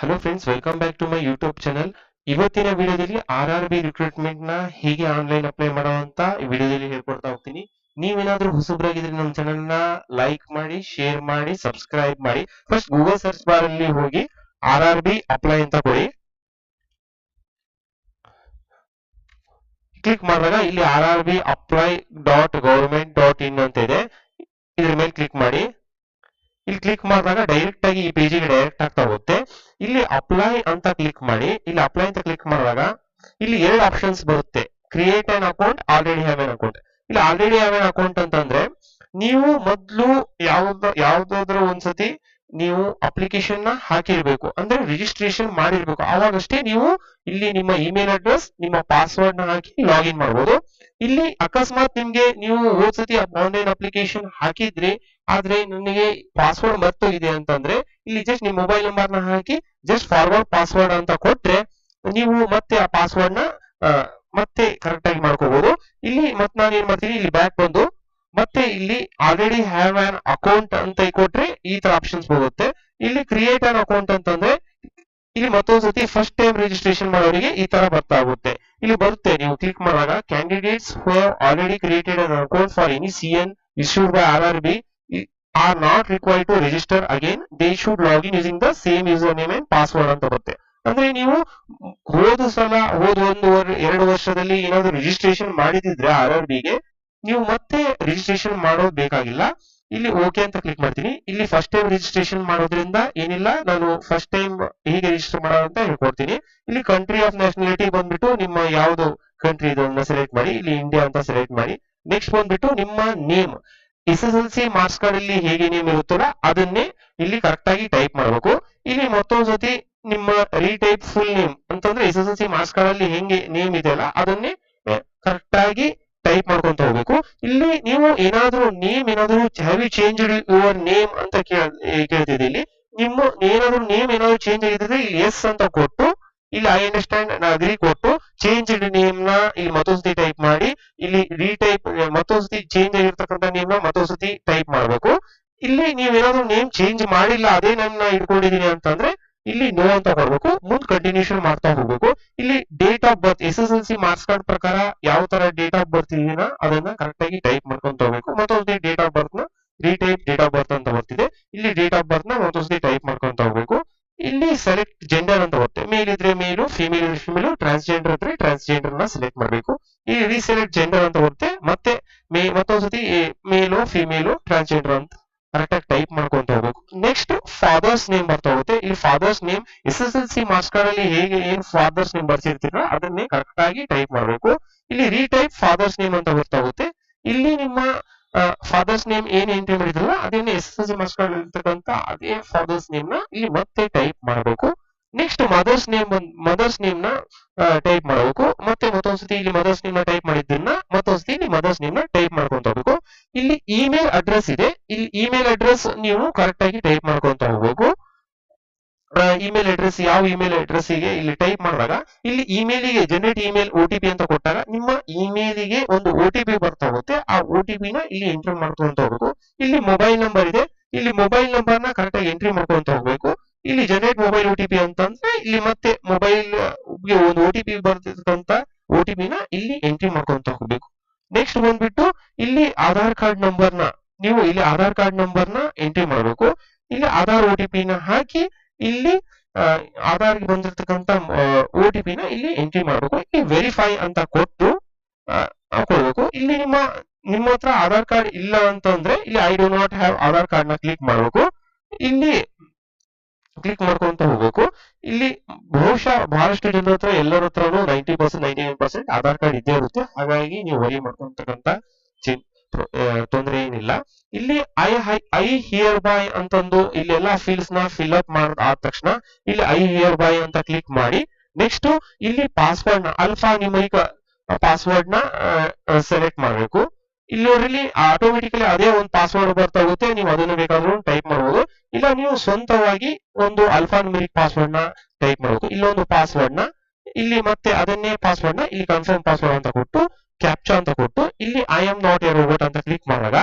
Hello friends welcome back to my YouTube channel ಇವತ್ತಿನ ವಿಡಿಯೋದಲ್ಲಿ R R B ರಿಕ್ರೂಟ್ಮೆಂಟ್ನ ಹೇಗೆ online apply ಮಾಡುವಂತ ಈ ವಿಡಿಯೋದಲ್ಲಿ ಹೇಳ್ಕೊಡ್ತಾ ಹೋಗ್ತೀನಿ. ನೀವೇನಾದ್ರೂ ಹೊಸಬ್ರಾಗಿದ್ರೆ ನಮ್ಮ ಚಾನಲ್ನ ಲೈಕ್ ಮಾಡಿ ಶೇರ್ ಮಾಡಿ ಸಬ್ಸ್ಕ್ರೈಬ್ ಮಾಡಿ. ಫಸ್ಟ್ ಗೂಗಲ್ ಸರ್ಚ್ ಬಾರ್ ಅಲ್ಲಿ ಹೋಗಿ ಆರ್ ಆರ್ ಬಿ ಅಪ್ಲೈ ಅಂತ ಕೊಡಿ. ಕ್ಲಿಕ್ ಮಾಡಿದಾಗ ಇಲ್ಲಿ R R B apply dot government dot in ಅಂತ ಇದೆ. ಇದ್ರ ಮೇಲೆ ಕ್ಲಿಕ್ ಮಾಡಿ. ಇಲ್ಲಿ ಕ್ಲಿಕ್ ಮಾಡಿದಾಗ ಡೈರೆಕ್ಟ್ ಆಗಿ ಈ ಪೇಜಿಗೆ ಡೈರೆಕ್ಟ್ ಆಗ್ತಾ ಹೋಗುತ್ತೆ. ಇಲ್ಲಿ ಅಪ್ಲೈ ಅಂತ ಕ್ಲಿಕ್ ಮಾಡಿ, ಇಲ್ಲಿ ಅಪ್ಲೈ ಅಂತ ಕ್ಲಿಕ್ ಮಾಡಿದಾಗ ಇಲ್ಲಿ ಎರಡು ಆಪ್ಷನ್ಸ್ ಬರುತ್ತೆ. Create an account already have an account ಇಲ್ಲಿ ಆಲ್ರೆಡಿ ಹ್ಯಾವ್ ಎನ್ ಅಕೌಂಟ್ ಅಂತಂದ್ರೆ ನೀವು ಮೊದಲು ಯಾವ್ದ ಯಾವ್ದಾದ್ರು ಒಂದ್ಸತಿ ನೀವು ಅಪ್ಲಿಕೇಶನ್ನ ಹಾಕಿರ್ಬೇಕು. ಅಂದ್ರೆ ರಿಜಿಸ್ಟ್ರೇಷನ್ ಮಾಡಿರ್ಬೇಕು. ಅವಾಗಷ್ಟೇ ನೀವು ಇಲ್ಲಿ ನಿಮ್ಮ ಇಮೇಲ್ ಅಡ್ರೆಸ್ ನಿಮ್ಮ ಪಾಸ್ವರ್ಡ್ನ ಹಾಕಿ ಲಾಗಿನ್ ಮಾಡಬಹುದು ಇಲ್ಲಿ ಅಕಸ್ಮಾತ್ ನಿಮ್ಗೆ ನೀವು ಹೋದ್ಸತಿ ಆನ್ಲೈನ್ ಅಪ್ಲಿಕೇಶನ್ ಹಾಕಿದ್ರಿ, ಆದ್ರೆ ನನಗೆ ಪಾಸ್ವರ್ಡ್ ಮರ್ತೋಗಿದೆ ಅಂತಂದ್ರೆ, ಇಲ್ಲಿ ಜಸ್ಟ್ ನಿಮ್ಮ ಮೊಬೈಲ್ ನಂಬರ್ನ ಹಾಕಿ ಜಸ್ಟ್ ಫಾರ್ವರ್ಡ್ ಪಾಸ್ವರ್ಡ್ ಅಂತ ಕೊಟ್ರೆ, ನೀವು ಮತ್ತೆ ಆ ಪಾಸ್ವರ್ಡ್ನ ಮತ್ತೆ ಕರೆಕ್ಟ್ ಆಗಿ ಮಾಡ್ಕೋಬಹುದು ಇಲ್ಲಿ ಮತ್ತೆ ನಾನು ಏನ್ ಮಾಡ್ತೀನಿ, ಇಲ್ಲಿ ಬ್ಯಾಕ್ ಬಂದು ಮತ್ತೆ ಇಲ್ಲಿ ಆಲ್ರೆಡಿ ಹ್ಯಾವ್ ಆನ್ ಅಕೌಂಟ್ ಅಂತ ಕೊಟ್ರೆ ಈ ತರ ಆಪ್ಷನ್ಸ್ ಬರುತ್ತೆ ಇಲ್ಲಿ ಕ್ರಿಯೇಟ್ ಆನ್ ಅಕೌಂಟ್ ಅಂತಂದ್ರೆ, ಇಲ್ಲಿ ಮತ್ತೊಂದ್ಸತಿ ಫಸ್ಟ್ ಟೈಮ್ ರಿಜಿಸ್ಟ್ರೇಷನ್ ಮಾಡೋರಿಗೆ ಈ ತರ ಬರ್ತಾ ಹೋಗುತ್ತೆ. ಇಲ್ಲಿ ಬರುತ್ತೆ. ನೀವು ಕ್ಲಿಕ್ ಮಾಡುವಾಗ candidates for already created an account for any C N R R B are not required to register again. They should login using the same user name and password ಅಂತ ಬರುತ್ತೆ. ಅಂದ್ರೆ ನೀವು ಹೋದ ಸಲ, ಹೋದ ಒಂದು ಎರಡು ವರ್ಷದಲ್ಲಿ ಏನಾದ್ರು ರಿಜಿಸ್ಟ್ರೇಷನ್ ಮಾಡಿದ್ರೆ ಆರ್ ಆರ್ ಬಿಗೆ ನೀವು ಮತ್ತೆ ರಿಜಿಸ್ಟ್ರೇಷನ್ ಮಾಡೋದು ಬೇಕಾಗಿಲ್ಲ. ಇಲ್ಲಿ ಓಕೆ ಅಂತ ಕ್ಲಿಕ್ ಮಾಡ್ತೀನಿ. ಇಲ್ಲಿ ಫಸ್ಟ್ ಟೈಮ್ ರಿಜಿಸ್ಟ್ರೇಷನ್ ಮಾಡೋದ್ರಿಂದ ಏನಿಲ್ಲ, ನಾನು ಫಸ್ಟ್ ಟೈಮ್ ಹೇಗೆ ರಿಜಿಸ್ಟರ್ ಮಾಡೋ ಅಂತ ಹೇಳ್ಕೊಡ್ತೀನಿ. ಇಲ್ಲಿ ಕಂಟ್ರಿ ಆಫ್ ನ್ಯಾಷನಾಲಿಟಿ ಬಂದ್ಬಿಟ್ಟು ನಿಮ್ಮ ಯಾವ್ದು ಕಂಟ್ರಿ ಇದನ್ನ ಸೆಲೆಕ್ಟ್ ಮಾಡಿ, ಇಲ್ಲಿ ಇಂಡಿಯಾ ಅಂತ ಸೆಲೆಕ್ಟ್ ಮಾಡಿ. ನೆಕ್ಸ್ಟ್ ಬಂದ್ಬಿಟ್ಟು ನಿಮ್ಮ name S S L C marks card ಅಲ್ಲಿ ಹೇಗೆ ನೇಮ್ ಇರುತ್ತಲ್ಲ, ಅದನ್ನೇ ಇಲ್ಲಿ ಕರೆಕ್ಟ್ ಆಗಿ ಟೈಪ್ ಮಾಡಬೇಕು. ಇಲ್ಲಿ ಮತ್ತೊಂದ್ ಸತಿ ನಿಮ್ಮ ರೀಟೈಪ್ ಫುಲ್ ನೇಮ್ ಅಂತಂದ್ರೆ S S L C marks card ಅಲ್ಲಿ ಹೆಂಗೆ ನೇಮ್ ಇದೆಯಲ್ಲ ಅದನ್ನೇ ಕರೆಕ್ಟ್ ಆಗಿ ಟೈಪ್ ಮಾಡ್ಕೊಂತ ಹೋಗ್ಬೇಕು. ಇಲ್ಲಿ ನೀವು ಏನಾದ್ರೂ ನೇಮ್ ಏನಾದ್ರೂ have you change your name ಅಂತ ಕೇಳ್ತಿದೆ ಇಲ್ಲಿ. ನಿಮ್ಮ ಏನಾದ್ರೂ ನೇಮ್ ಏನಾದ್ರು ಚೇಂಜ್ ಆಗಿದ್ರೆ ಇಲ್ಲಿ ಎಸ್ ಅಂತ ಕೊಟ್ಟು, ಇಲ್ಲಿ ಐ ಅಂಡರ್ಸ್ಟ್ಯಾಂಡ್ ಅಗ್ರಿ ಕೊಟ್ಟು ಚೇಂಜ್ ನೇಮ್ನ ಇಲ್ಲಿ ಮತ್ತೊಂದ್ಸತಿ ಟೈಪ್ ಮಾಡಿ, ಇಲ್ಲಿ ರೀಟೈಪ್ ಮತ್ತೊಂದ್ಸತಿ ಚೇಂಜ್ ಆಗಿರ್ತಕ್ಕಂಥ ನೇಮ್ನ ಮತ್ತೊಂದ್ಸತಿ ಟೈಪ್ ಮಾಡಬೇಕು. ಇಲ್ಲಿ ನೀವೇನಾದ್ರೂ ನೇಮ್ ಚೇಂಜ್ ಮಾಡಿಲ್ಲ, ಅದೇ ನೇಮ್ನ ಇಟ್ಕೊಂಡಿದೀನಿ ಅಂತಂದ್ರೆ, ಇಲ್ಲಿ ನೋ ಅಂತ ಕೊಡ್ಬೇಕು. ಮುಂದ್ ಕಂಟಿನ್ಯೂಷನ್ ಮಾಡ್ತಾ ಹೋಗ್ಬೇಕು. ಇಲ್ಲಿ date of birth S S L C marks card ಪ್ರಕಾರ ಯಾವ ತರ ಡೇಟ್ ಆಫ್ ಬರ್ತ್ ಇದೆಯಾ ಅದನ್ನ ಕರೆಕ್ಟ್ ಆಗಿ ಟೈಪ್ ಮಾಡ್ಕೊಂತ ಹೋಗ್ಬೇಕು ಮತ್ತೊಂದು ಡೇಟ್ ಆಫ್ ಬರ್ತ್ನ ರೀಟೈಪ್ ಡೇಟ್ ಆಫ್ ಬರ್ತ್ ಅಂತ ಬರ್ತಿದೆ. ಇಲ್ಲಿ ಡೇಟ್ ಆಫ್ ಬರ್ತ್ನ ಮತ್ತೊಂದು ಟೈಪ್ ಮಾಡ್ಕೊಂತ ಹೋಗಬೇಕು ಇಲ್ಲಿ ಸೆಲೆಕ್ಟ್ ಜೆಂಡರ್ ಅಂತ ಬರುತ್ತೆ. ಮೇಲ್ ಇದ್ರೆ ಮೇಲು ಫಿಮೇಲ್ ಇದ್ರೆ ಫಿಮೇಲ್ ಟ್ರಾನ್ಸ್ಜೆಂಡರ್ ಇದ್ರೆ ಟ್ರಾನ್ಸ್ಜೆಂಡರ್ನ ಸೆಲೆಕ್ಟ್ ಮಾಡಬೇಕು. ಈ ರೀಸೆಲೆಕ್ಟ್ ಜೆಂಡರ್ ಅಂತ ಬರುತ್ತೆ. ಮತ್ತೆ ಮತ್ತೊಂದ್ಸತಿ ಮೇಲು ಫಿಮೇಲು ಟ್ರಾನ್ಸ್ಜೆಂಡರ್ ಅಂತ. ಕರೆಕ್ಟ್ ಆಗಿ ಟೈಪ್ ಮಾಡ್ಕೊಂತ ಹೋಗ್ಬೇಕು. ನೆಕ್ಸ್ಟ್ ಫಾದರ್ಸ್ ನೇಮ್ ಬರ್ತಾ ಹೋಗುತ್ತೆ. ಈ father's name S S L C ಅಲ್ಲಿ ಹೇಗೆ ಏನ್ ಫಾದರ್ಸ್ ನೇಮ್ ಬರ್ಸಿರ್ತೀರ ಅದನ್ನೇ ಕರೆಕ್ಟ್ ಆಗಿ ಟೈಪ್ ಮಾಡ್ಬೇಕು. ಇಲ್ಲಿ ರೀಟೈಪ್ ಫಾದರ್ಸ್ ನೇಮ್ ಅಂತ ಬರ್ತಾ ಹೋಗುತ್ತೆ. ಇಲ್ಲಿ ನಿಮ್ಮ ಫಾದರ್ಸ್ ನೇಮ್ ಏನ್ ಎಂಟ್ರಿ ಮಾಡಿದ್ರಲ್ಲ ಅದೇನೇ S S L C marks card ಇರ್ತಕ್ಕಂತ ಅದೇ ಫಾದರ್ಸ್ ನೇಮ್ನ ಇಲ್ಲಿ ಮತ್ತೆ ಟೈಪ್ ಮಾಡಬೇಕು. ನೆಕ್ಸ್ಟ್ ಮದರ್ಸ್ ನೇಮ್ ಮದರ್ಸ್ ನೇಮ್ನ ಟೈಪ್ ಮಾಡಬೇಕು. ಮತ್ತೆ ಮತ್ತೊಂದ್ಸತಿ ಇಲ್ಲಿ ಮದರ್ಸ್ ನೇಮ್ನ ಟೈಪ್ ಮಾಡಿದ್ದನ್ನ, ಮತ್ತೊಂದ್ಸತಿ ಇಲ್ಲಿ ಮದರ್ಸ್ ನೇಮ್ನ ಟೈಪ್ ಮಾಡ್ಕೊಂತ ಇಲ್ಲಿ ಇಮೇಲ್ ಅಡ್ರೆಸ್ ಇದೆ. ಇಲ್ಲಿ ಇಮೇಲ್ ಅಡ್ರೆಸ್ ನೀವು ಕರೆಕ್ಟ್ ಆಗಿ ಟೈಪ್ ಮಾಡ್ಕೊಂತ ಹೋಗ್ಬೇಕು. ಇಮೇಲ್ ಅಡ್ರೆಸ್ ಯಾವ ಇಮೇಲ್ ಅಡ್ರೆಸ್ಗೆ ಇಲ್ಲಿ ಟೈಪ್ ಮಾಡಿದಾಗ, ಇಲ್ಲಿ ಇಮೇಲಿಗೆ ಜನರೇಟ್ ಇಮೇಲ್ ಒ ಅಂತ ಕೊಟ್ಟಾಗ ನಿಮ್ಮ ಇಮೇಲಿಗೆ ಒಂದು ಒ ಟಿ ಬರ್ತಾ ಹೋಗುತ್ತೆ. ಆ ಒ ಪಿನ ಇಲ್ಲಿ ಎಂಟ್ರಿ ಮಾಡ್ಕೊಂತ ಹೋಗ್ಬೇಕು. ಇಲ್ಲಿ ಮೊಬೈಲ್ ನಂಬರ್ ಇದೆ. ಇಲ್ಲಿ ಮೊಬೈಲ್ ನಂಬರ್ನ ಕರೆಕ್ಟ್ ಆಗಿ ಎಂಟ್ರಿ ಮಾಡ್ಕೊಂತ ಹೋಗ್ಬೇಕು. ಇಲ್ಲಿ ಜನರೇಟ್ ಮೊಬೈಲ್ ಒ ಅಂತಂದ್ರೆ ಇಲ್ಲಿ ಮತ್ತೆ ಮೊಬೈಲ್ಗೆ ಒಂದು ಒ ಟಿ ಪಿ ಪಿನ ಇಲ್ಲಿ ಎಂಟ್ರಿ ಮಾಡ್ಕೊಂತ ಹೋಗ್ಬೇಕು. ನೆಕ್ಸ್ಟ್ ಬಂದ್ಬಿಟ್ಟು ಇಲ್ಲಿ ಆಧಾರ್ ಕಾರ್ಡ್ ನಂಬರ್ನ, ನೀವು ಇಲ್ಲಿ ಆಧಾರ್ ಕಾರ್ಡ್ ನಂಬರ್ನ ಎಂಟ್ರಿ ಮಾಡಬೇಕು. ಇಲ್ಲಿ ಆಧಾರ್ ಒ ಟಿ ನ ಹಾಕಿ, ಇಲ್ಲಿ ಆಧಾರ್ಗೆ ಬಂದಿರತಕ್ಕಂತ ಒ ಟಿ ಪಿನ ಇಲ್ಲಿ ಎಂಟ್ರಿ ಮಾಡಬೇಕು. ಇಲ್ಲಿ ವೆರಿಫೈ ಅಂತ ಕೊಟ್ಟು ಕೊಡ್ಬೇಕು ಇಲ್ಲಿ ನಿಮ್ಮ ನಿಮ್ಮ ಹತ್ರ ಆಧಾರ್ ಕಾರ್ಡ್ ಇಲ್ಲ ಅಂತಂದ್ರೆ, ಇಲ್ಲಿ I do not have Aadhaar ಕಾರ್ಡ್ನ ಕ್ಲಿಕ್ ಮಾಡಬೇಕು. ಇಲ್ಲಿ ಕ್ಲಿಕ್ ಮಾಡ್ಕೊಂತ ಹೋಗ್ಬೇಕು. ಇಲ್ಲಿ ಬಹುಶಃ ಬಹಳಷ್ಟು ಜನರ ಹತ್ರ, ಎಲ್ಲರ ಹತ್ರ ninety percent ninety nine percent Aadhaar card ಇದ್ದೇ ಇರುತ್ತೆ. ಹಾಗಾಗಿ ನೀವು ವರಿ ಮಾಡ್ಕೊಂತಕ್ಕಂತ ತೊಂದರೆ ಏನಿಲ್ಲ. ಇಲ್ಲಿ ಐ ಐ ಹಿಯರ್ ಬೈ ಅಂತಂದು ಇಲ್ಲಿ ಎಲ್ಲಾ ಫೀಲ್ಡ್ಸ್ನ ಫಿಲ್ ಅಪ್ ಮಾಡ್, ಆದ ತಕ್ಷಣ ಇಲ್ಲಿ ಐ ಹಿಯರ್ ಬೈ ಅಂತ ಕ್ಲಿಕ್ ಮಾಡಿ. ನೆಕ್ಸ್ಟ್ ಇಲ್ಲಿ ಪಾಸ್ವರ್ಡ್ನ ಅಲ್ಫಾ ನ್ಯೂಮರಿಕ್ ಪಾಸ್ವರ್ಡ್ನ ಸೆಲೆಕ್ಟ್ ಮಾಡಬೇಕು. ಇಲ್ಲಿ ನೋಡ್ರಿ ಆಟೋಮೆಟಿಕಲಿ ಅದೇ ಒಂದು ಪಾಸ್ವರ್ಡ್ ಬರ್ತಾ ಹೋಗುತ್ತೆ ನೀವು ಅದನ್ನು ಬೇಕಾದ್ರೂ ಟೈಪ್ ಮಾಡಬಹುದು ಇಲ್ಲ, ನೀವು ಸ್ವಂತವಾಗಿ ಒಂದು ಅಲ್ಫಾ ನ್ಯೂಮರಿಕ್ ಪಾಸ್ವರ್ಡ್ನ ಟೈಪ್ ಮಾಡಬಹುದು ಇಲ್ಲೊಂದು ಪಾಸ್ವರ್ಡ್ನ, ಇಲ್ಲಿ ಮತ್ತೆ ಅದನ್ನೇ ಪಾಸ್ವರ್ಡ್ನ, ಇಲ್ಲಿ ಕನ್ಫರ್ಮ್ ಪಾಸ್ವರ್ಡ್ ಅಂತ ಕೊಟ್ಟು ಕ್ಯಾಪ್ಚಾ ಅಂತ ಕೊಟ್ಟು, ಇಲ್ಲಿ I am not a robot ಅಂತ ಕ್ಲಿಕ್ ಮಾಡಿದಾಗ,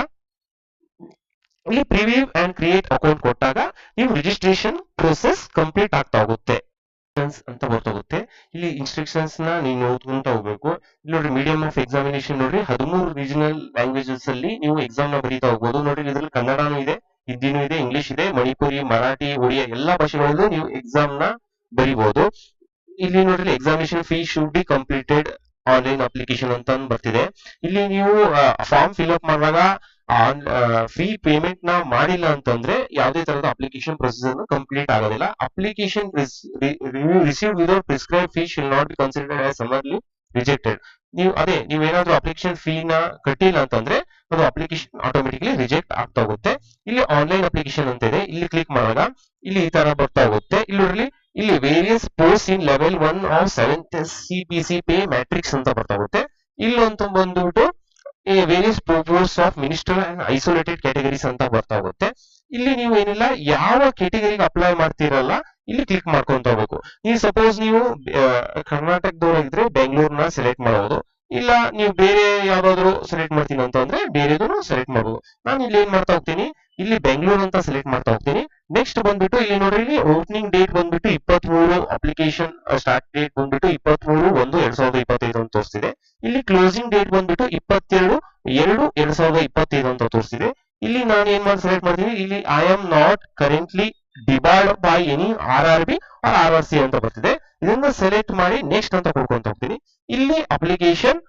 ಇಲ್ಲಿ ಪ್ರಿವ್ಯೂ ಅಂಡ್ ಕ್ರಿಯೇಟ್ ಅಕೌಂಟ್ ಕೊಟ್ಟಾಗ, ನೀವು ರಿಜಿಸ್ಟ್ರೇಷನ್ ಪ್ರೋಸೆಸ್ ಕಂಪ್ಲೀಟ್ ಆಗ್ತಾ ಹೋಗುತ್ತೆ. ಅಂತ ಗೊತ್ತಾಗುತ್ತೆ ಇಲ್ಲಿ ಇನ್ಸ್ಟ್ರಕ್ಷನ್ಸ್ನ ನೀವು ನೋಡ್ಕೊಂತ ಹೋಗ್ಬೇಕು. ಇಲ್ಲಿ ನೋಡ್ರಿ ಮೀಡಿಯಂ ಆಫ್ ಎಕ್ಸಾಮಿನೇಷನ್ ನೋಡ್ರಿ. ಹದಿಮೂರು ರೀಜನಲ್ ಲ್ಯಾಂಗ್ವೇಜಸ್ ಅಲ್ಲಿ ನೀವು ಎಕ್ಸಾಮ್ನ ಬರೀತಾ ಹೋಗ್ಬೋದು. ನೋಡ್ರಿ ಇದ್ರಲ್ಲಿ ಕನ್ನಡನೂ ಇದೆ, ಹಿಂದಿನೂ ಇದೆ ಇಂಗ್ಲಿಷ್ ಇದೆ, ಮಣಿಪುರಿ, ಮರಾಠಿ, ಒಡಿಯಾ ಎಲ್ಲಾ ಭಾಷೆಗಳಲ್ಲೂ ನೀವು ಎಕ್ಸಾಮ್ನ ಬರೀಬಹುದು ಇಲ್ಲಿ ನೋಡ್ರಿ examination fee should be completed online application ಅಂತ ಬರ್ತಿದೆ. ಇಲ್ಲಿ ನೀವು ಫಾರ್ಮ್ ಫಿಲ್ ಅಪ್ ಮಾಡಿದಾಗ ಫೀ ಪೇಮೆಂಟ್ನ ಮಾಡಿಲ್ಲ ಅಂತಂದ್ರೆ ಯಾವುದೇ ತರದ ಅಪ್ಲಿಕೇಶನ್ ಪ್ರೊಸೀಜರ್ ಕಂಪ್ಲೀಟ್ ಆಗೋದಿಲ್ಲ. Application receive without prescribe fee shall not considered as summarily rejected ನೀವು, ಅದೇ ನೀವೇನಾದ್ರೂ ಅಪ್ಲಿಕೇಶನ್ ಫೀ ನ ಕಟ್ಟಿಲ್ಲ ಅಂತಂದ್ರೆ ಅದು ಅಪ್ಲಿಕೇಶನ್ ಆಟೋಮೆಟಿಕ್ಲಿ ರಿಜೆಕ್ಟ್ ಆಗ್ತಾ ಹೋಗುತ್ತೆ. ಇಲ್ಲಿ ಆನ್ಲೈನ್ ಅಪ್ಲಿಕೇಶನ್ ಅಂತ ಇದೆ. ಇಲ್ಲಿ ಕ್ಲಿಕ್ ಮಾಡೋಣ. ಇಲ್ಲಿ ಈ ತರ ಬರ್ತಾ ಹೋಗುತ್ತೆ. ಇಲ್ಲಿ ಇಲ್ಲಿ various post in level one of seventh C B C pay matrix ಅಂತ ಬರ್ತಾ ಹೋಗುತ್ತೆ. ಇಲ್ಲಂತ ಬಂದ್ಬಿಟ್ಟು various propose of minister and isolated categories ಅಂತ ಬರ್ತಾ ಹೋಗುತ್ತೆ. ಇಲ್ಲಿ ನೀವು ಏನಿಲ್ಲ, ಯಾವ ಕ್ಯಾಟಗರಿಗೆ ಅಪ್ಲೈ ಮಾಡ್ತಿರಲ್ಲ, ಇಲ್ಲಿ ಕ್ಲಿಕ್ ಮಾಡ್ಕೊಂತ ಹೋಗ್ಬೇಕು. ನೀವು ಸಪೋಸ್ ನೀವು ಕರ್ನಾಟಕದವರಾಗಿದ್ರೆ ಬೆಂಗಳೂರ್ನ ಸೆಲೆಕ್ಟ್ ಮಾಡಬಹುದು ಇಲ್ಲ ನೀವು ಬೇರೆ ಯಾವ್ದಾದ್ರು ಸೆಲೆಕ್ಟ್ ಮಾಡ್ತೀನಿ ಅಂತ ಅಂದ್ರೆ ಬೇರೆದನ್ನು ಸೆಲೆಕ್ಟ್ ಮಾಡಬಹುದು ನಾನು ಇಲ್ಲಿ ಏನ್ ಮಾಡ್ತಾ ಹೋಗ್ತೀನಿ? ಇಲ್ಲಿ ಬೆಂಗಳೂರು ಅಂತ ಸೆಲೆಕ್ಟ್ ಮಾಡ್ತಾ ಹೋಗ್ತೀನಿ ನೆಕ್ಸ್ಟ್ ಬಂದ್ಬಿಟ್ಟು ಇಲ್ಲಿ ನೋಡ್ರಿ ಓಪನಿಂಗ್ ಡೇಟ್ ಬಂದ್ಬಿಟ್ಟು ಇಪ್ಪತ್ತ್ ಮೂರು ಅಪ್ಲಿಕೇಶನ್ ಸ್ಟಾರ್ಟ್ ಡೇಟ್ ಬಂದ್ಬಿಟ್ಟು ಇಪ್ಪತ್ತ್ ಮೂರು ಒಂದು ಎರಡ್ ಸಾವಿರದ ಇಪ್ಪತ್ತೈದು ಅಂತ ತೋರಿಸಿದೆ ಇಲ್ಲಿ ಕ್ಲೋಸಿಂಗ್ ಡೇಟ್ ಬಂದ್ಬಿಟ್ಟು ಇಪ್ಪತ್ತೆರಡು, ಎರಡು, ಎರಡ್ ಸಾವಿರದ ಇಪ್ಪತ್ತೈದು ಅಂತ ತೋರಿಸ್ತಿದೆ. ಇಲ್ಲಿ ನಾನು ಏನ್ ಮಾಡಿ ಸೆಲೆಕ್ಟ್ ಮಾಡ್ತೀನಿ? ಇಲ್ಲಿ I am not currently debarred by any R R B R R C ಅಂತ ಬರ್ತಿದೆ. ಇದನ್ನ ಸೆಲೆಕ್ಟ್ ಮಾಡಿ ನೆಕ್ಸ್ಟ್ ಅಂತ ಕೊಡ್ಕೊಂತ ಹೋಗ್ತೀನಿ. ಇಲ್ಲಿ ಅಪ್ಲಿಕೇಶನ್